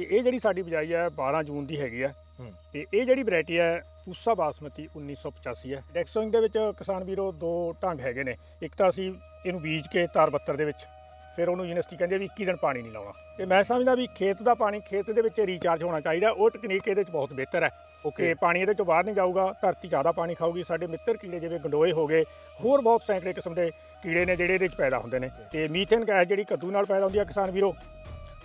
ਤੇ ਇਹ ਜਿਹੜੀ ਸਾਡੀ ਬਿਜਾਈ ਹੈ 12 ਜੂਨ ਦੀ ਹੈਗੀ ਆ ਹੂੰ। ਤੇ ਇਹ ਜਿਹੜੀ ਵੈਰਾਈਟੀ ਹੈ ਪੂਸਾ ਬਾਸਮਤੀ 1985 ਹੈ। ਡੈਕਸੋਇੰਗ ਦੇ ਵਿੱਚ ਕਿਸਾਨ ਵੀਰੋ ਦੋ ਢੰਗ ਹੈਗੇ ਨੇ। ਇੱਕ ਤਾਂ ਅਸੀਂ ਇਹਨੂੰ ਬੀਜ ਕੇ ਤਾਰ ਬੱਤਰ ਦੇ ਵਿੱਚ ਫਿਰ ਉਹਨੂੰ ਯੂਨੀਵਰਸਿਟੀ ਕਹਿੰਦੇ ਵੀ 21 ਦਿਨ ਪਾਣੀ ਨਹੀਂ ਲਾਉਣਾ। ਤੇ ਮੈਂ ਸਮਝਦਾ ਵੀ ਖੇਤ ਦਾ ਪਾਣੀ ਖੇਤ ਦੇ ਵਿੱਚ ਰੀਚਾਰਜ ਹੋਣਾ ਚਾਹੀਦਾ ਉਹ ਟੈਕਨੀਕ ਇਹਦੇ ਵਿੱਚ ਬਹੁਤ ਬਿਹਤਰ ਹੈ। ਕਿ ਪਾਣੀ ਇਹਦੇ ਚੋਂ ਬਾਹਰ ਨਹੀਂ ਜਾਊਗਾ ਧਰਤੀ ਜ਼ਿਆਦਾ ਪਾਣੀ ਖਾਊਗੀ। ਸਾਡੇ ਮਿੱਤਰ ਕੀੜੇ ਜਿਵੇਂ ਗੰਡੋਏ ਹੋ ਗਏ ਹੋਰ ਬਹੁਤ ਸੈਂਕੜੇ ਕਿਸਮ ਦੇ ਕੀੜੇ ਨੇ ਜਿਹੜੇ ਇਹਦੇ ਵਿੱਚ ਪੈਦਾ ਹੁੰਦੇ ਨੇ। ਤੇ ਮੀਥੇਨ ਗੈਸ ਜਿਹੜੀ ਕੱਦੂ ਨਾਲ ਪੈਦਾ ਹੁੰਦੀ ਹੈ ਕਿਸਾਨ ਵੀਰੋ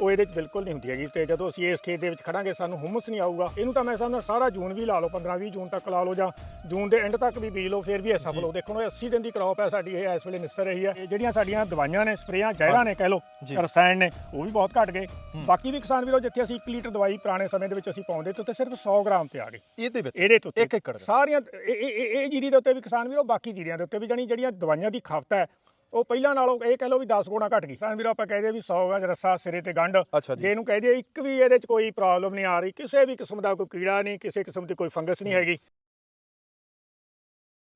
ਉਹ ਇਹਦੇ ਵਿੱਚ ਬਿਲਕੁਲ ਨਹੀਂ ਹੁੰਦੀ ਹੈਗੀ। ਤੇ ਜਦੋਂ ਅਸੀਂ ਇਸ ਖੇਤ ਦੇ ਵਿੱਚ ਖੜਾਂਗੇ ਸਾਨੂੰ ਹੁਮਸ ਨਹੀਂ ਆਊਗਾ। ਇਹਨੂੰ ਤਾਂ ਮੈਂ ਸਮਝਦਾ ਸਾਰਾ ਜੂਨ ਵੀ ਲਾ ਲਓ 15 20 ਜੂਨ ਤੱਕ ਲਾ ਲਓ ਜਾਂ ਜੂਨ ਦੇ ਐਂਡ ਤੱਕ ਵੀ ਬੀਜ ਲਓ ਫਿਰ ਵੀ ਇਹ ਸਫਲ ਹੋ ਦੇਖੋ ਨਾ 80 ਦਿਨ ਦੀ ਕ੍ਰੌਪ ਹੈ ਸਾਡੀ ਇਹ ਇਸ ਵੇਲੇ ਨਿਸਰ ਰਹੀ ਹੈ। ਇਹ ਜਿਹੜੀਆਂ ਸਾਡੀਆਂ ਦਵਾਈਆਂ ਨੇ ਸਪਰੇਆਂ ਜ਼ਹਿਰਾਂ ਨੇ ਕਹਿ ਲਓ। ਰਸਾਇਣ ਨੇ ਉਹ ਵੀ ਬਹੁਤ ਘਟ ਗਏ। ਬਾਕੀ ਵੀ ਕਿਸਾਨ ਵੀਰੋ ਜਿੱਥੇ ਅਸੀਂ 1 ਲੀਟਰ ਦਵਾਈ ਪੁਰਾਣੇ ਸਮੇਂ ਦੇ ਵਿੱਚ ਅਸੀਂ ਪਾਉਂਦੇ ਤੇ ਸਿਰਫ 100 ਗ੍ਰਾਮ ਤੇ ਆ ਗਈ ਇਹਦੇ ਵਿੱਚ? ਇਹਦੇ ਤੋਂ ਇੱਕ ਏਕੜ ਦਾ। ਸਾਰੀਆਂ ਇਹ ਜੀਰੀ ਦੇ ਉੱਤੇ ਵੀ ਕਿਸਾਨ ਵੀਰੋ ਬਾਕੀ ਜੀਰੀਆਂ ਦੇ ਉੱਤੇ ਵੀ ਜਾਣੀ ਜਿਹੜੀਆਂ ਦਵਾਈਆਂ ਦੀ ਖਪਤ ਹੈ ਉਹ ਪਹਿਲਾਂ ਨਾਲੋਂ ਇਹ ਕਹਿ ਲਓ ਵੀ 10 ਗੁਣਾ ਘਟ ਗਈ। ਕਿਸਾਨ ਵੀਰੋ ਆਪਾਂ ਕਹਦੇ ਵੀ 100 ਗਜ ਰੱਸਾ ਸਿਰੇ ਤੇ ਗੰਢ। ਅੱਛਾ ਜੇ। ਜੀ ਇਹਨੂੰ ਕਹਿ ਦਈਏ ਇੱਕ ਵੀ ਇਹਦੇ 'ਚ ਕੋਈ ਪ੍ਰੋਬਲਮ ਨਹੀਂ ਆ ਰਹੀ ਕਿਸੇ ਵੀ ਕਿਸਮ ਦਾ ਕੋਈ ਕੀੜਾ ਨਹੀਂ ਕਿਸੇ ਕਿਸਮ ਦੀ ਕੋਈ ਫੰਗਸ ਨਹੀਂ ਹੈਗੀ।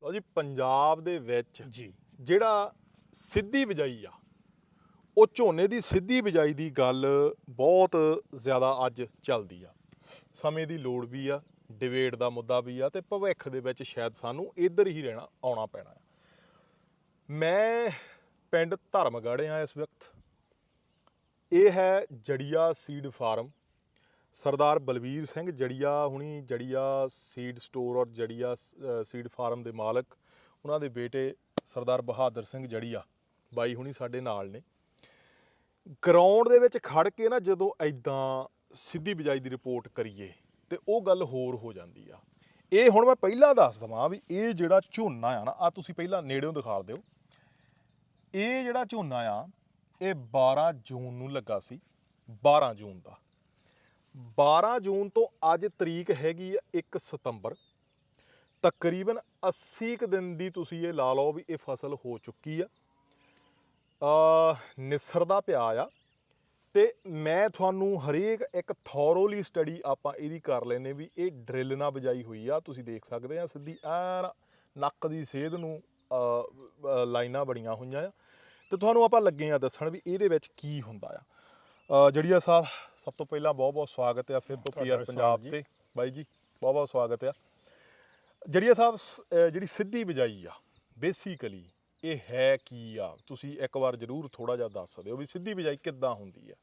ਲਓ ਜੀ ਪੰਜਾਬ ਦੇ ਵਿੱਚ ਜੀ। ਜਿਹੜਾ ਸਿੱਧੀ ਬਿਜਾਈ ਆ ਉਹ ਝੋਨੇ ਦੀ ਸਿੱਧੀ ਬਿਜਾਈ ਦੀ ਗੱਲ ਬਹੁਤ ਜ਼ਿਆਦਾ ਅੱਜ ਚੱਲਦੀ ਆ। ਸਮੇਂ ਦੀ ਲੋੜ ਵੀ ਆ ਡਿਬੇਟ ਦਾ ਮੁੱਦਾ ਵੀ ਆ ਤੇ ਭਵਿੱਖ ਦੇ ਵਿੱਚ ਸ਼ਾਇਦ ਸਾਨੂੰ ਇੱਧਰ ਹੀ ਰਹਿਣਾ ਆਉਣਾ ਪੈਣਾ ਆ। ਮੈਂ ਪਿੰਡ ਧਰਮਗੜ੍ਹ ਆ ਇਸ ਵਕਤ। ਇਹ ਹੈ ਜੜੀਆ ਸੀਡ ਫਾਰਮ ਸਰਦਾਰ ਬਲਵੀਰ ਸਿੰਘ ਜੜੀਆ ਹੁਣੀ ਜੜੀਆ ਸੀਡ ਸਟੋਰ ਔਰ ਜੜੀਆ ਸੀਡ ਫਾਰਮ ਦੇ ਮਾਲਕ। ਉਹਨਾਂ ਦੇ ਬੇਟੇ ਸਰਦਾਰ ਬਹਾਦਰ ਸਿੰਘ ਜੜੀਆ, ਬਾਈ ਹੁਣੀ ਸਾਡੇ ਨਾਲ ਨੇ। ਗਰਾਊਂਡ ਦੇ ਵਿੱਚ ਖੜ ਕੇ ਨਾ ਜਦੋਂ ਐਦਾਂ ਸਿੱਧੀ ਬਿਜਾਈ ਦੀ ਰਿਪੋਰਟ ਕਰੀਏ, ਤੇ ਉਹ ਗੱਲ ਹੋਰ ਹੋ ਜਾਂਦੀ ਆ। ਇਹ ਹੁਣ ਮੈਂ ਪਹਿਲਾਂ ਦੱਸ ਦਵਾਂ ਵੀ ਇਹ ਜਿਹੜਾ ਝੋਨਾ ਆ ਨਾ ਆ ਤੁਸੀਂ ਪਹਿਲਾਂ ਨੇੜਿਓਂ ਦਿਖਾ ਦਿਓ। ਇਹ ਜਿਹੜਾ ਝੋਨਾ ਆ, ਇਹ 12 ਜੂਨ ਨੂੰ ਲੱਗਾ ਸੀ 12 ਜੂਨ ਦਾ। 12 ਜੂਨ ਤੋਂ ਅੱਜ ਤਰੀਕ ਹੈਗੀ ਆ 1 ਸਤੰਬਰ। ਤਕਰੀਬਨ 80 ਕੁ ਦਿਨ ਦੀ ਤੁਸੀਂ ਇਹ ਲਾ ਲਓ ਵੀ ਇਹ ਫਸਲ ਹੋ ਚੁੱਕੀ ਆ। ਅ ਨਿਸਰਦਾ ਪਿਆ ਆ ਤੇ ਮੈਂ ਤੁਹਾਨੂੰ ਹਰੇਕ ਇੱਕ ਥੋਰੋਲੀ ਸਟੱਡੀ ਆਪਾਂ ਇਹਦੀ ਕਰ ਲੈਨੇ ਵੀ ਇਹ ਡਰਿਲ ਨਾਲ ਬਜਾਈ ਹੋਈ ਆ। ਤੁਸੀਂ ਦੇਖ ਸਕਦੇ ਆ ਸਿੱਧੀ ਐਨ ਨੱਕ ਦੀ ਸੇਧ ਨੂੰ ਲਾਈਨਾਂ ਬੜੀਆਂ ਹੋਈਆਂ ਆ। ਤੇ ਤੁਹਾਨੂੰ ਆਪਾਂ ਲੱਗੇ ਆ ਦੱਸਣ ਵੀ ਇਹਦੇ ਵਿੱਚ ਕੀ ਹੁੰਦਾ ਆ। ਜੜੀਆ ਸਾਹਿਬ ਸਭ ਤੋਂ ਪਹਿਲਾਂ ਬਹੁਤ ਬਹੁਤ ਸਵਾਗਤ ਆ ਫਿਰ ਤੋਂ ਪੀਆਰ ਪੰਜਾਬ। ਤੇ। ਬਾਈ ਜੀ ਬਹੁਤ ਬਹੁਤ ਸਵਾਗਤ ਆ। ਜੜੀਆ ਸਾਹਿਬ ਜਿਹੜੀ ਸਿੱਧੀ ਬਿਜਾਈ ਆ ਬੇਸਿਕਲੀ ਇਹ ਹੈ ਕੀ ਆ? ਤੁਸੀਂ ਇੱਕ ਵਾਰ ਜਰੂਰ ਥੋੜਾ ਜਿਹਾ ਦੱਸ ਦਿਓ ਵੀ ਸਿੱਧੀ ਬਿਜਾਈ ਕਿੱਦਾਂ ਹੁੰਦੀ ਆ।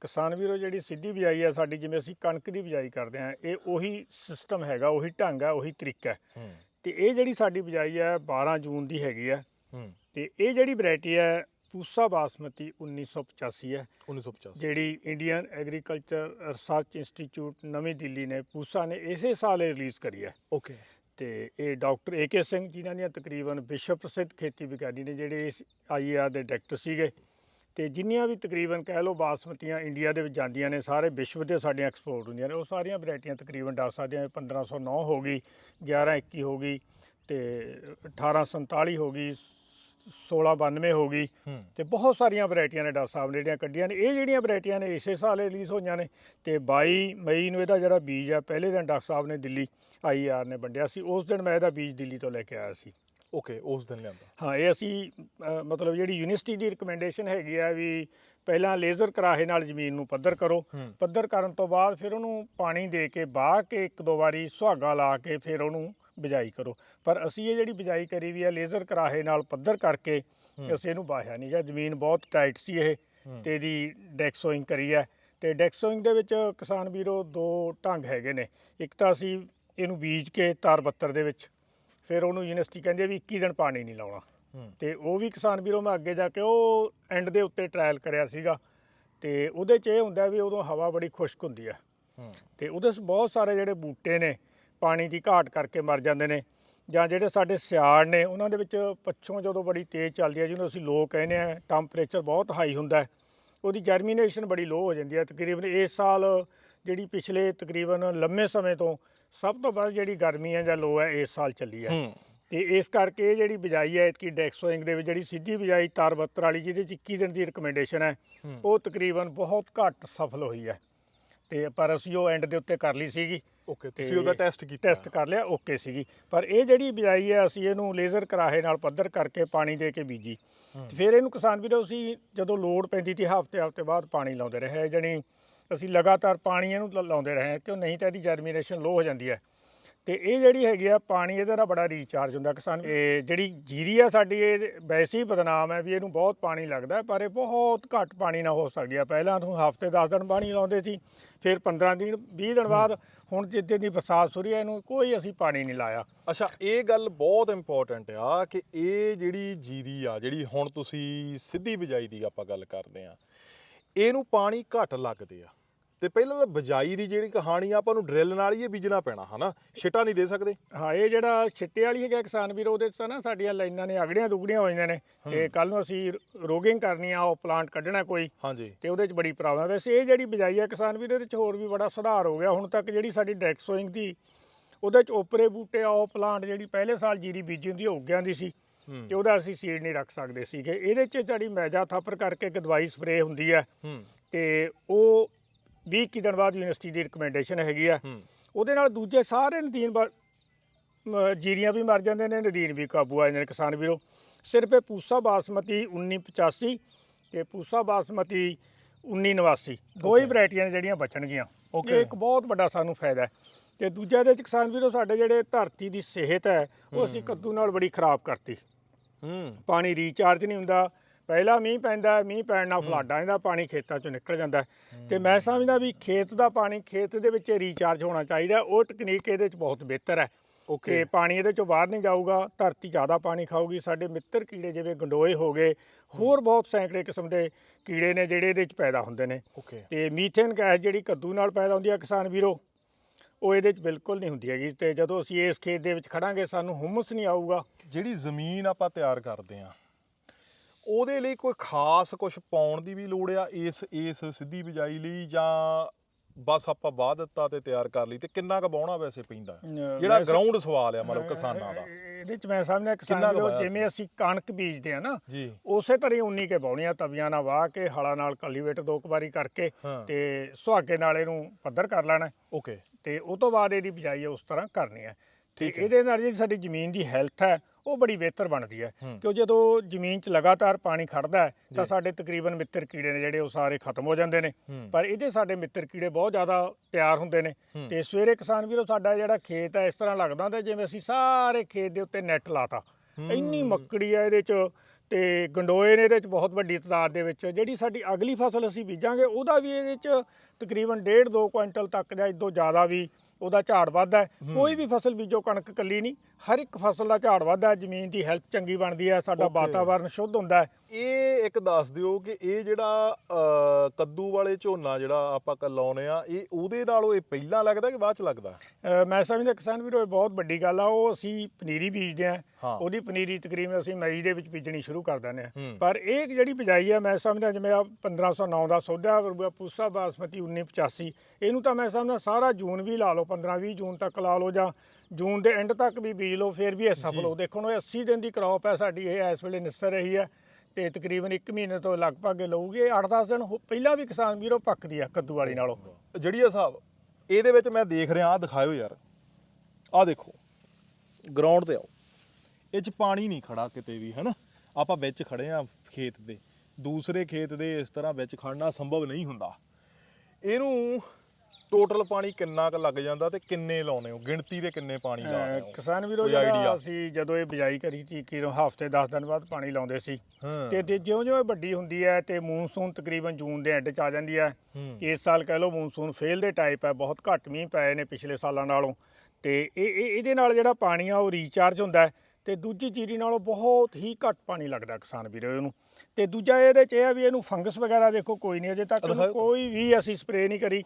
ਕਿਸਾਨ ਵੀਰੋ ਜਿਹੜੀ ਸਿੱਧੀ ਬਿਜਾਈ ਹੈ ਸਾਡੀ ਜਿਵੇਂ ਅਸੀਂ ਕਣਕ ਦੀ ਬਿਜਾਈ ਕਰਦੇ ਹਾਂ ਇਹ ਉਹੀ ਸਿਸਟਮ ਹੈਗਾ ਉਹੀ ਢੰਗ ਹੈ ਉਹੀ ਤਰੀਕਾ ਹੈ। ਹੂੰ। ਤੇ ਇਹ ਜਿਹੜੀ ਸਾਡੀ ਬਿਜਾਈ ਹੈ 12 ਜੂਨ ਦੀ ਹੈਗੀ ਹੈ। ਹੂੰ। ਤੇ ਇਹ ਜਿਹੜੀ ਵੈਰਾਈਟੀ ਹੈ ਪੂਸਾ ਬਾਸਮਤੀ 1985 ਹੈ। 1950 ਜਿਹੜੀ ਇੰਡੀਅਨ ਐਗਰੀਕਲਚਰ ਰਿਸਰਚ ਇੰਸਟੀਚਿਊਟ ਨਵੀਂ ਦਿੱਲੀ ਨੇ ਪੂਸਾ ਨੇ ਇਸੇ ਸਾਲ ਇਹ ਰਿਲੀਜ਼ ਕਰੀ ਹੈ। ਓਕੇ। ਤੇ ਇਹ ਡਾਕਟਰ ਏਕੇ ਸਿੰਘ ਜਿਨ੍ਹਾਂ ਦੀਆਂ ਤਕਰੀਬਨ ਵਿਸ਼ਵ ਪ੍ਰਸਿੱਧ ਖੇਤੀ ਵਿਗਿਆਨੀ ਨੇ ਜਿਹੜੇ ਇਸ ਆਈਏਆਰ ਦੇ ਡਾਇਰੈਕਟਰ ਸੀਗੇ ਤੇ ਜਿੰਨੀਆਂ ਵੀ ਤਕਰੀਬਨ ਕਹਿ ਲਓ ਬਾਸਮਤੀਆਂ ਇੰਡੀਆ ਦੇ ਵਿੱਚ ਜਾਂਦੀਆਂ ਨੇ ਸਾਰੇ ਵਿਸ਼ਵ ਦੇ ਸਾਡੀਆਂ ਐਕਸਪੋਰਟ ਹੁੰਦੀਆਂ ਨੇ ਉਹ ਸਾਰੀਆਂ ਵੈਰਾਈਟੀਆਂ ਤਕਰੀਬਨ ਦੱਸ ਸਕਦੇ ਹਾਂ 1509 ਹੋ ਗਈ 1121 ਹੋ ਗਈ ਤੇ 1847 ਹੋ ਗਈ 1692 ਹੋ ਗਈ ਤੇ ਬਹੁਤ ਸਾਰੀਆਂ ਵੈਰਾਈਟੀਆਂ ਨੇ ਡਾਕਟਰ ਸਾਹਿਬ ਨੇ ਜਿਹੜੀਆਂ ਕੱਢੀਆਂ ਨੇ। ਇਹ ਜਿਹੜੀਆਂ ਵੈਰਾਈਟੀਆਂ ਨੇ ਇਸੇ ਸਾਲ ਰਿਲੀਜ਼ ਹੋਈਆਂ ਨੇ ਤੇ 22 ਮਈ ਨੂੰ ਇਹਦਾ ਜਿਹੜਾ ਬੀਜ ਆ ਪਹਿਲੇ ਦਿਨ ਡਾਕਟਰ ਸਾਹਿਬ ਨੇ ਦਿੱਲੀ ਆਈਆਰ ਨੇ ਵੰਡਿਆ ਸੀ ਉਸ ਦਿਨ ਮੈਂ ਇਹਦਾ ਬੀਜ ਦਿੱਲੀ ਤੋਂ ਲੈ ਕੇ ਆਇਆ ਸੀ। ਓਕੇ ਉਸ ਦਿਨ ਲਿਆਂਦਾ। ਹਾਂ ਇਹ ਅਸੀਂ ਅ, ਮਤਲਬ ਜਿਹੜੀ ਯੂਨੀਵਰਸਿਟੀ ਦੀ ਰਿਕਮੈਂਡੇਸ਼ਨ ਹੈਗੀ ਆ ਵੀ ਪਹਿਲਾਂ ਲੇਜ਼ਰ ਕਰਾਹੇ ਨਾਲ ਜ਼ਮੀਨ ਨੂੰ ਪੱਧਰ ਕਰੋ। ਹੂੰ। ਪੱਧਰ ਕਰਨ ਤੋਂ ਬਾਅਦ ਫਿਰ ਉਹਨੂੰ ਪਾਣੀ ਦੇ ਕੇ ਬਾਹ ਕੇ ਇੱਕ ਦੋ ਵਾਰੀ ਸੁਹਾਗਾ ਲਾ ਕੇ ਫਿਰ ਉਹਨੂੰ ਬਿਜਾਈ ਕਰੋ। ਪਰ ਅਸੀਂ ਇਹ ਜਿਹੜੀ ਬਿਜਾਈ ਕਰੀ ਵੀ ਆ ਲੇਜ਼ਰ ਕਰਾਹੇ ਨਾਲ ਪੱਧਰ ਕਰਕੇ ਹੂੰ। ਅਸੀਂ ਇਹਨੂੰ ਬਾਹਿਆ ਨਹੀਂ ਗਾ ਜ਼ਮੀਨ ਬਹੁਤ ਟਾਈਟ ਸੀ ਇਹ ਹੂੰ। ਤੇ ਇਹਦੀ ਡੈਕਸੋਇੰਗ ਕਰੀ ਹੈ ਤੇ ਡੈਕਸੋਇੰਗ ਦੇ ਵਿੱਚ ਕਿਸਾਨ ਵੀਰੋ ਦੋ ਢੰਗ ਹੈਗੇ ਨੇ। ਇੱਕ ਤਾਂ ਅਸੀਂ ਇਹਨੂੰ ਬੀਜ ਕੇ ਤਾਰ ਬੱਤਰ ਦੇ ਵਿੱਚ ਫਿਰ ਉਹਨੂੰ ਯੂਨੀਵਰਸਿਟੀ ਕਹਿੰਦੀ ਵੀ 21 ਦਿਨ ਪਾਣੀ ਨਹੀਂ ਲਾਉਣਾ। ਤੇ ਉਹ ਵੀ ਕਿਸਾਨ ਵੀਰੋ ਮੈਂ ਅੱਗੇ ਜਾ ਕੇ ਉਹ ਐਂਡ ਦੇ ਉੱਤੇ ਟ੍ਰਾਇਲ ਕਰਿਆ ਸੀਗਾ। ਤੇ ਉਹਦੇ 'ਚ ਇਹ ਹੁੰਦਾ ਵੀ ਉਦੋਂ ਹਵਾ ਬੜੀ ਖੁਸ਼ਕ ਹੁੰਦੀ ਆ। ਹੂੰ। ਤੇ ਉਹਦੇ 'ਚ ਬਹੁਤ ਸਾਰੇ ਜਿਹੜੇ ਬੂਟੇ ਨੇ ਪਾਣੀ ਦੀ ਘਾਟ ਕਰਕੇ ਮਰ ਜਾਂਦੇ ਨੇ। ਜਾਂ ਜਿਹੜੇ ਸਾਡੇ ਸਿਆੜ ਨੇ ਉਹਨਾਂ ਦੇ ਵਿੱਚ ਪੱਛੋਂ ਜਦੋਂ ਬੜੀ ਤੇਜ਼ ਚੱਲਦੀ ਹੈ ਜਿਹਨੂੰ ਅਸੀਂ ਲੋ ਕਹਿੰਦੇ ਆ ਟੈਂਪਰੇਚਰ ਬਹੁਤ ਹਾਈ ਹੁੰਦਾ ਉਹਦੀ ਜਰਮੀਨੇਸ਼ਨ ਬੜੀ ਲੋ ਹੋ ਜਾਂਦੀ ਹੈ ਤਕਰੀਬਨ ਇਸ ਸਾਲ ਜਿਹੜੀ ਪਿਛਲੇ ਤਕਰੀਬਨ ਲੰਮੇ ਸਮੇਂ ਤੋਂ ਸਭ ਤੋਂ ਵੱਧ ਜਿਹੜੀ ਗਰਮੀ ਹੈ ਜਾਂ ਲੋ ਹੈ ਇਸ ਸਾਲ ਚੱਲੀ ਹੈ। ਹੂੰ। ਤੇ ਇਸ ਕਰਕੇ ਇਹ ਜਿਹੜੀ ਬਿਜਾਈ ਹੈ ਇਤਕੀ ਡੈਕਸੋਇੰਗ ਦੇ ਵਿੱਚ ਜਿਹੜੀ ਸਿੱਧੀ ਬਿਜਾਈ ਤਾਰ ਬੱਤਰ ਵਾਲੀ ਜਿਹਦੇ 'ਚ 21 ਦਿਨ ਦੀ ਰਿਕਮੈਂਡੇਸ਼ਨ ਹੈ ਹੂੰ। ਉਹ ਤਕਰੀਬਨ ਬਹੁਤ ਘੱਟ ਸਫਲ ਹੋਈ ਹੈ। ਤੇ ਪਰ ਅਸੀਂ ਉਹ ਐਂਡ ਦੇ ਉੱਤੇ ਕਰ ਲਈ ਸੀਗੀ। ਓਕੇ ਤੁਸੀਂ ਉਹਦਾ ਟੈਸਟ ਕੀਤਾ। ਟੈਸਟ ਕਰ ਲਿਆ ਓਕੇ ਸੀਗੀ। ਪਰ ਇਹ ਜਿਹੜੀ ਬਿਜਾਈ ਹੈ ਅਸੀਂ ਇਹਨੂੰ ਲੇਜ਼ਰ ਕਰਾਹੇ ਨਾਲ ਪੱਧਰ ਕਰਕੇ ਪਾਣੀ ਦੇ ਕੇ ਬੀਜੀ। ਹੂੰ। ਤੇ ਫਿਰ ਇਹਨੂੰ ਕਿਸਾਨ ਵੀਰੋ ਅਸੀਂ ਜਦੋਂ ਲੋੜ ਪੈਂਦੀ ਸੀ ਹਫ਼ਤੇ ਹਫ਼ਤੇ ਬਾਅਦ ਪਾਣੀ ਲਾਉਂਦੇ ਰਹੇ। ਜਾਣੀ ਅਸੀਂ ਲਗਾਤਾਰ ਪਾਣੀ ਇਹਨੂੰ ਲ- ਲਾਉਂਦੇ ਰਹੇ ਹਾਂ ਕਿਉਂ ਨਹੀਂ ਤਾਂ ਇਹਦੀ ਜਰਮੀਨੇਸ਼ਨ ਲੋ ਹੋ ਜਾਂਦੀ ਹੈ। ਤੇ ਇਹ ਜਿਹੜੀ ਹੈਗੀ ਆ ਪਾਣੀ ਇਹਦੇ ਨਾਲ ਬੜਾ ਰੀਚਾਰਜ ਹੁੰਦਾ ਕਿਸਾਨ। ਇਹ ਜਿਹੜੀ ਜੀਰੀ ਆ ਸਾਡੀ ਇਹ ਵੈਸੇ ਹੀ ਬਦਨਾਮ ਹੈ ਵੀ ਇਹਨੂੰ ਬਹੁਤ ਪਾਣੀ ਲੱਗਦਾ ਹੈ, ਪਰ ਇਹ ਬਹੁਤ ਘੱਟ ਪਾਣੀ ਨਾਲ ਹੋ ਸਕਦੀ ਆ ਪਹਿਲਾਂ ਤੋਂ ਹਫ਼ਤੇ 10 ਦਿਨ ਪਾਣੀ ਲਾਉਂਦੇ ਸੀ ਫਿਰ 15 ਦਿਨ 20 ਦਿਨ ਬਾਅਦ ਹੁਣ ਜਿੱਦਾਂ ਦੀ ਬਰਸਾਤ ਸੁਰੀ ਹੈ ਇਹਨੂੰ ਕੋਈ ਅਸੀਂ ਪਾਣੀ ਨਹੀਂ ਲਾਇਆ। ਅੱਛਾ ਇਹ ਗੱਲ ਬਹੁਤ ਇੰਪੋਰਟੈਂਟ ਆ ਕਿ ਇਹ ਜਿਹੜੀ ਜੀਰੀ ਆ ਜਿਹੜੀ ਹੁਣ ਤੁਸੀਂ ਸਿੱਧੀ ਬਿਜਾਈ ਦੀ ਆਪਾਂ ਗੱਲ ਕਰਦੇ ਆ ਇਹਨੂੰ ਪਾਣੀ ਘੱਟ ਲੱਗਦੇ ਆ। ਤੇ ਪਹਿਲਾਂ ਤਾਂ ਬਿਜਾਈ ਦੀ ਜਿਹੜੀ ਕਹਾਣੀ ਆ ਆਪਾਂ ਨੂੰ ਡਰਿਲ ਨਾਲ ਹੀ ਇਹ ਬੀਜਣਾ ਪੈਣਾ ਹਨਾ? ਛਿੱਟਾ ਨਹੀਂ ਦੇ ਸਕਦੇ? ਹਾਂ ਇਹ ਜਿਹੜਾ ਛਿੱਟੇ ਵਾਲੀ ਹੈਗਾ ਕਿਸਾਨ ਵੀਰ ਉਹਦੇ 'ਚ ਤਾਂ ਨਾ ਸਾਡੀਆਂ ਲਾਈਨਾਂ ਨੇ ਅਗੜੀਆਂ ਦੁਗੜੀਆਂ ਹੋ ਜਾਂਦੀਆਂ ਨੇ। ਤੇ ਕੱਲ ਨੂੰ ਅਸੀਂ ਰੋਗਿੰਗ ਕਰਨੀ ਆ ਉਹ ਪਲਾਂਟ ਕੱਢਣਾ ਕੋਈ। ਹਾਂਜੀ। ਤੇ ਉਹਦੇ 'ਚ ਬੜੀ ਪ੍ਰੋਬਲਮ ਹੈ ਵੈਸੇ ਇਹ ਜਿਹੜੀ ਬਿਜਾਈ ਹੈ ਕਿਸਾਨ ਵੀਰ ਇਹਦੇ 'ਚ ਹੋਰ ਵੀ ਬੜਾ ਸੁਧਾਰ ਹੋ ਗਿਆ। ਹੁਣ ਤੱਕ ਜਿਹੜੀ ਸਾਡੀ ਡਾਇਰੈਕਟ ਸੋਇੰਗ ਦੀ ਉਹਦੇ 'ਚ ਓਪਰੇ ਬੂਟੇ ਆ ਉਹ ਪਲਾਂਟ ਜਿਹੜੀ ਪਹਿਲੇ ਸਾਲ ਜੀਰੀ ਬੀਜੀ ਹੁੰਦੀ ਉਹ ਉੱਗਿਆਂ ਦੀ ਸੀ। ਤੇ ਉਹਦਾ ਅਸੀਂ ਸੀਡ ਨਹੀਂ ਰੱਖ ਸਕਦੇ ਸੀਗੇ। ਇਹਦੇ 'ਚ ਜਿਹੜੀ ਮੈਜਾ ਥਾਪਰ ਕਰਕੇ ਇੱਕ ਦਵਾਈ ਸਪਰੇ ਹੁੰਦੀ ਹੈ ਤੇ ਉਹ 20 ਇੱਕੀ ਦਿਨ ਬਾਅਦ ਯੂਨੀਵਰਸਿਟੀ ਦੀ ਰਿਕਮੈਂਡੇਸ਼ਨ ਹੈਗੀ ਆ ਉਹਦੇ ਨਾਲ ਦੂਜੇ ਸਾਰੇ ਨਦੀਨ ਜੀਰੀਆਂ ਵੀ ਮਰ ਜਾਂਦੇ ਨੇ ਨਦੀਨ ਵੀ ਕਾਬੂ ਆ ਜਾਂਦੇ ਨੇ ਕਿਸਾਨ ਵੀਰੋ। ਸਿਰਫ ਇਹ ਪੂਸਾ ਬਾਸਮਤੀ 1985 ਤੇ ਪੂਸਾ ਬਾਸਮਤੀ 1989 ਦੋ ਹੀ. ਵੈਰਾਈਟੀਆਂ ਨੇ ਜਿਹੜੀਆਂ ਬਚਣਗੀਆਂ. ਇਹ ਇੱਕ ਬਹੁਤ ਵੱਡਾ ਸਾਨੂੰ ਫਾਇਦਾ ਹੈ। ਤੇ ਦੂਜਾ ਇਹਦੇ ਚ ਕਿਸਾਨ ਵੀਰੋ ਸਾਡੇ ਜਿਹੜੇ ਧਰਤੀ ਦੀ ਸਿਹਤ ਹੈ ਉਹ ਅਸੀਂ। ਕੱਦੂ ਨਾਲ ਬੜੀ ਖਰਾਬ ਕਰਤੀ। ਹੂੰ। ਪਾਣੀ ਰੀਚਾਰਜ ਨਹੀਂ ਹੁੰਦਾ। ਪਹਿਲਾ ਮੀਂਹ ਪੈਂਦਾ ਹੈ, ਮੀਂਹ ਪੈਣ ਨਾਲ ਫਲਾਡਾ ਇਹਦਾ ਪਾਣੀ ਖੇਤਾਂ ਚੋਂ ਨਿਕਲ ਜਾਂਦਾ ਹੈ। ਤੇ ਮੈਂ ਸਮਝਦਾ ਵੀ ਖੇਤ ਦਾ ਪਾਣੀ ਖੇਤ ਦੇ ਵਿੱਚ ਰੀਚਾਰਜ ਹੋਣਾ ਚਾਹੀਦਾ ਉਹ ਟੈਕਨੀਕ ਇਹਦੇ ਵਿੱਚ ਬਹੁਤ ਬਿਹਤਰ ਹੈ। ਕਿ ਓਕੇ ਪਾਣੀ ਇਹਦੇ ਚੋਂ ਬਾਹਰ ਨਹੀਂ ਜਾਊਗਾ ਧਰਤੀ ਜ਼ਿਆਦਾ ਪਾਣੀ ਖਾਊਗੀ। ਸਾਡੇ ਮਿੱਤਰ ਕੀੜੇ ਜਿਵੇਂ ਗੰਡੋਏ ਹੋ ਗਏ ਹੋਰ ਬਹੁਤ ਸੈਂਕੜੇ ਕਿਸਮ ਦੇ ਕੀੜੇ ਨੇ ਜਿਹੜੇ ਇਹਦੇ ਵਿੱਚ ਪੈਦਾ ਹੁੰਦੇ ਨੇ। ਓਕੇ ਤੇ ਮੀਥੇਨ ਗੈਸ ਜਿਹੜੀ ਕੱਦੂ ਨਾਲ ਪੈਦਾ ਹੁੰਦੀ ਹੈ ਕਿਸਾਨ ਵੀਰੋ ਉਹ ਇਹਦੇ ਵਿੱਚ ਬਿਲਕੁਲ ਨਹੀਂ ਹੁੰਦੀ ਹੈਗੀ ਤੇ ਜਦੋਂ ਅਸੀਂ ਇਸ ਖੇਤ ਦੇ ਵਿੱਚ ਖੜਾਂਗੇ ਸਾਨੂੰ ਹੁਮਸ ਨਹੀਂ ਆਊਗਾ। ਜਿਹੜੀ ਜ਼ਮੀਨ ਆਪਾਂ ਤਿਆਰ ਕਰਦੇ ਆ ਉਹਦੇ ਲਈ ਕੋਈ ਖਾਸ ਕੁਝ ਪਾਉਣ ਦੀ ਵੀ ਲੋੜ ਆ ਇਸ ਇਸ ਸਿੱਧੀ ਬਿਜਾਈ ਲਈ ਜਾਂ ਬਸ ਆਪਾਂ ਬਾਹ ਦਿੱਤਾ ਤੇ ਤਿਆਰ ਕਰ ਲਈ ਤੇ ਕਿੰਨਾ ਕੁ ਬਾਉਣਾ ਵੈਸੇ ਪੈਂਦਾ? ਜਿਹੜਾ ਗਰਾਊਂਡ ਸਵਾਲ ਆ ਮਤਲਬ ਕਿਸਾਨਾਂ ਦਾ। ਇਹਦੇ ਚ ਮੈਂ ਸਮਝਦਾ ਕਿਸਾਨ ਵਾਇਆ ਜਿਵੇਂ ਅਸੀਂ ਕਣਕ ਬੀਜਦੇ ਆ ਨਾ ਜੀ। ਉਸੇ ਤਰ੍ਹਾਂ ਹੀ ਉਨੀ ਕੇ ਬਾਉਣੀਆਂ ਤਵੀਆਂ ਨਾਲ ਵਾਹ ਕੇ ਹਲਾਂ ਨਾਲ ਕਲੀਵੇਟ ਦੋ ਕੁ ਵਾਰੀ ਕਰਕੇ ਤੇ ਸੁਹਾਗੇ ਨਾਲ ਇਹਨੂੰ ਪੱਧਰ ਕਰ ਲੈਣਾ। ਓਕੇ। ਤੇ ਉਹ ਤੋਂ ਬਾਅਦ ਇਹਦੀ ਬਿਜਾਈ ਉਸ ਤਰ੍ਹਾਂ ਕਰਨੀ ਹੈ ਠੀਕ ਹੈ। ਇਹਦੇ ਨਾਲ ਜਿਹੜੀ ਸਾਡੀ ਜ਼ਮੀਨ ਦੀ ਹੈਲਥ ਹੈ ਉਹ ਬੜੀ ਬਿਹਤਰ ਬਣਦੀ ਹੈ। ਕਿਉਂ ਜਦੋਂ ਜ਼ਮੀਨ 'ਚ ਲਗਾਤਾਰ ਪਾਣੀ ਖੜਦਾ ਹੈ ਤਾਂ। ਸਾਡੇ ਤਕਰੀਬਨ ਮਿੱਤਰ ਕੀੜੇ ਨੇ ਜਿਹੜੇ ਉਹ ਸਾਰੇ ਖਤਮ ਹੋ ਜਾਂਦੇ ਨੇ ਪਰ ਇਹਦੇ ਸਾਡੇ ਮਿੱਤਰ ਕੀੜੇ ਬਹੁਤ ਜ਼ਿਆਦਾ ਤਿਆਰ ਹੁੰਦੇ ਨੇ। ਤੇ ਸਵੇਰੇ ਕਿਸਾਨ ਵੀਰੋ ਸਾਡਾ ਜਿਹੜਾ ਖੇਤ ਹੈ ਇਸ ਤਰ੍ਹਾਂ ਲੱਗਦਾ ਹੁੰਦਾ ਜਿਵੇਂ ਅਸੀਂ ਸਾਰੇ ਖੇਤ ਦੇ ਉੱਤੇ ਨੈਟ ਲਾਤਾ ਇੰਨੀ। ਮੱਕੜੀ ਹੈ ਇਹਦੇ 'ਚ ਤੇ ਗੰਡੋਏ ਨੇ ਇਹਦੇ 'ਚ ਬਹੁਤ ਵੱਡੀ ਤਾਦਾਦ ਦੇ ਵਿੱਚ ਜਿਹੜੀ ਸਾਡੀ ਅਗਲੀ ਫਸਲ ਅਸੀਂ ਬੀਜਾਂਗੇ ਉਹਦਾ ਵੀ ਇਹਦੇ 'ਚ ਤਕਰੀਬਨ 1.5 2 ਕੁਇੰਟਲ ਤੱਕ ਜਾਂ ਇਦੋਂ ਜ਼ਿਆਦਾ ਵੀ ਉਹਦਾ ਝਾੜ ਵੱਧਦਾ। ਕੋਈ ਵੀ ਫਸਲ ਬੀਜੋ ਕਣਕ ਕੱਲੀ ਨਹੀਂ ਹਰ ਇੱਕ ਫਸਲ ਦਾ ਝਾੜ ਵੱਧਦਾ ਜ਼ਮੀਨ ਦੀ ਹੈਲਥ ਚੰਗੀ ਬਣਦੀ ਹੈ ਸਾਡਾ. ਵਾਤਾਵਰਨ ਸ਼ੁੱਧ ਹੁੰਦਾ ਹੈ ਇਹ ਇੱਕ ਦੱਸ ਦਿਓ ਕਿ ਇਹ ਜਿਹੜਾ ਕੱਦੂ ਵਾਲੇ ਝੋਨਾ ਜਿਹੜਾ ਆਪਾਂ ਕ ਲਾਉਨੇ ਆ ਇਹ ਉਹਦੇ ਨਾਲੋਂ ਇਹ ਪਹਿਲਾਂ ਲੱਗਦਾ ਕਿ ਬਾਅਦ ਚ ਲੱਗਦਾ? ਮੈਂ ਸਮਝਦਾ ਕਿਸਾਨ ਵੀਰੋ ਇਹ ਬਹੁਤ ਵੱਡੀ ਗੱਲ ਆ ਉਹ ਅਸੀਂ ਪਨੀਰੀ ਬੀਜਦੇ ਹਾਂ। ਉਹਦੀ ਪਨੀਰੀ ਤਕਰੀਬਨ ਅਸੀਂ ਮਈ ਦੇ ਵਿੱਚ ਬੀਜਣੀ ਸ਼ੁਰੂ ਕਰ ਦਿੰਦੇ ਹੂੰ। ਪਰ ਇਹ ਜਿਹੜੀ ਬਿਜਾਈ ਹੈ ਮੈਂ ਸਮਝਦਾ ਜਿਵੇਂ ਆ 1509 ਦਾ ਵਰਗਾ ਪੂਸਾ ਬਾਸਮਤੀ 1985 ਇਹਨੂੰ ਤਾਂ ਮੈਂ ਸਮਝਦਾ ਸਾਰਾ ਜੂਨ ਵੀ ਲਾ ਲਓ 15 20 ਜੂਨ ਤੱਕ ਲਾ ਲਓ ਜਾਂ ਜੂਨ ਦੇ ਐਂਡ ਤੱਕ ਵੀ ਬੀਜ ਲਓ ਫਿਰ ਵੀ ਇਹ ਸਫਲ ਹੋ। ਦੇਖੋ ਨਾ ਇਹ 80 ਦਿਨ ਦੀ ਕ੍ਰੌਪ ਹੈ ਸਾਡੀ ਇਹ ਇਸ ਵੇਲੇ ਨਿਸਰ ਰਹੀ ਹੈ ਤੇ ਤਕਰੀਬਨ 1 ਮਹੀਨੇ ਤੋਂ ਲਗਭਗ ਇਹ ਲਊਗੀ। ਇਹ 8-10 ਦਿਨ ਹੋ- ਪਹਿਲਾਂ ਵੀ ਕਿਸਾਨ ਵੀਰੋ ਪੱਕਦੀ ਆ ਕੱਦੂ ਵਾਲੀ ਨਾਲੋਂ। ਜਿਹੜੀ ਆ ਸਾਹਿਬ ਇਹਦੇ ਵਿੱਚ ਮੈਂ ਦੇਖ ਰਿਹਾ ਆ ਦਿਖਾਇਓ ਯਾਰ। ਆ ਦੇਖੋ ਗਰਾਊਂਡ ਤੇ ਆਓ। ਇਹ ਚ ਪਾਣੀ ਨਹੀਂ ਖੜਾ ਕਿਤੇ ਵੀ, ਹੈਨਾ? ਆਪਾਂ ਵਿੱਚ ਖੜੇ ਆ ਖੇਤ ਦੇ। ਦੂਸਰੇ ਖੇਤ ਦੇ ਇਸ ਤਰ੍ਹਾਂ ਵਿੱਚ ਖੜਨਾ ਸੰਭਵ ਨਹੀਂ ਹੁੰਦਾ। ਇਹਨੂੰ ਟੋਟਲ ਪਾਣੀ ਕਿੰਨਾ ਕੁ ਲੱਗ ਜਾਂਦਾ ਤੇ ਕਿੰਨੇ ਲਾਉਨੇ ਹੋ? ਗਿਣਤੀ ਦੇ ਕਿੰਨੇ ਪਾਣੀ ਲਾਉਂਦੇ ਹੋ? ਕਿਸਾਨ ਵੀਰੋ ਜਿਹੜਾ? ਅਸੀਂ ਜਦੋਂ ਇਹ ਬਿਜਾਈ ਕਰੀ ਸੀ ਕਿ ਹਫ਼ਤੇ 10 ਦਿਨ ਬਾਅਦ ਪਾਣੀ ਲਾਉਂਦੇ ਸੀ। ਤੇ ਤੇ ਜਿਉਂ-ਜਿਉਂ ਇਹ ਵੱਡੀ ਹੁੰਦੀ ਹੈ ਤੇ ਮੂਨਸੂਨ ਤਕਰੀਬਨ ਜੂਨ ਦੇ ਐਂਡ 'ਚ ਆ ਜਾਂਦੀ ਹੈ। ਇਸ ਸਾਲ ਕਹਿ ਲਓ ਮੂਨਸੂਨ ਫੇਲ ਦੇ ਟਾਈਪ ਹੈ ਬਹੁਤ ਘੱਟ ਮੀਂਹ ਪਏ ਨੇ ਪਿਛਲੇ ਸਾਲਾਂ ਨਾਲੋਂ। ਤੇ ਇਹ ਇਹ ਇਹਦੇ ਨਾਲ ਜਿਹੜਾ ਪਾਣੀ ਆ ਉਹ ਰੀਚਾਰਜ ਹੁੰਦਾ ਤੇ ਦੂਜੀ ਜੀਰੀ ਨਾਲੋਂ ਬਹੁਤ ਹੀ ਘੱਟ ਪਾਣੀ ਲੱਗਦਾ ਕਿਸਾਨ ਵੀਰੋ ਇਹਨੂੰ। ਤੇ ਦੂਜਾ ਇਹਦੇ 'ਚ ਇਹ ਹੈ ਵੀ ਇਹਨੂੰ ਫੰਗਸ ਵਗੈਰਾ ਦੇਖੋ ਕੋਈ ਨਹੀਂ ਅਜੇ ਤੱਕ। ਕੋਈ ਵੀ ਅਸੀਂ ਸਪਰੇਅ ਨਹੀਂ ਕਰੀ।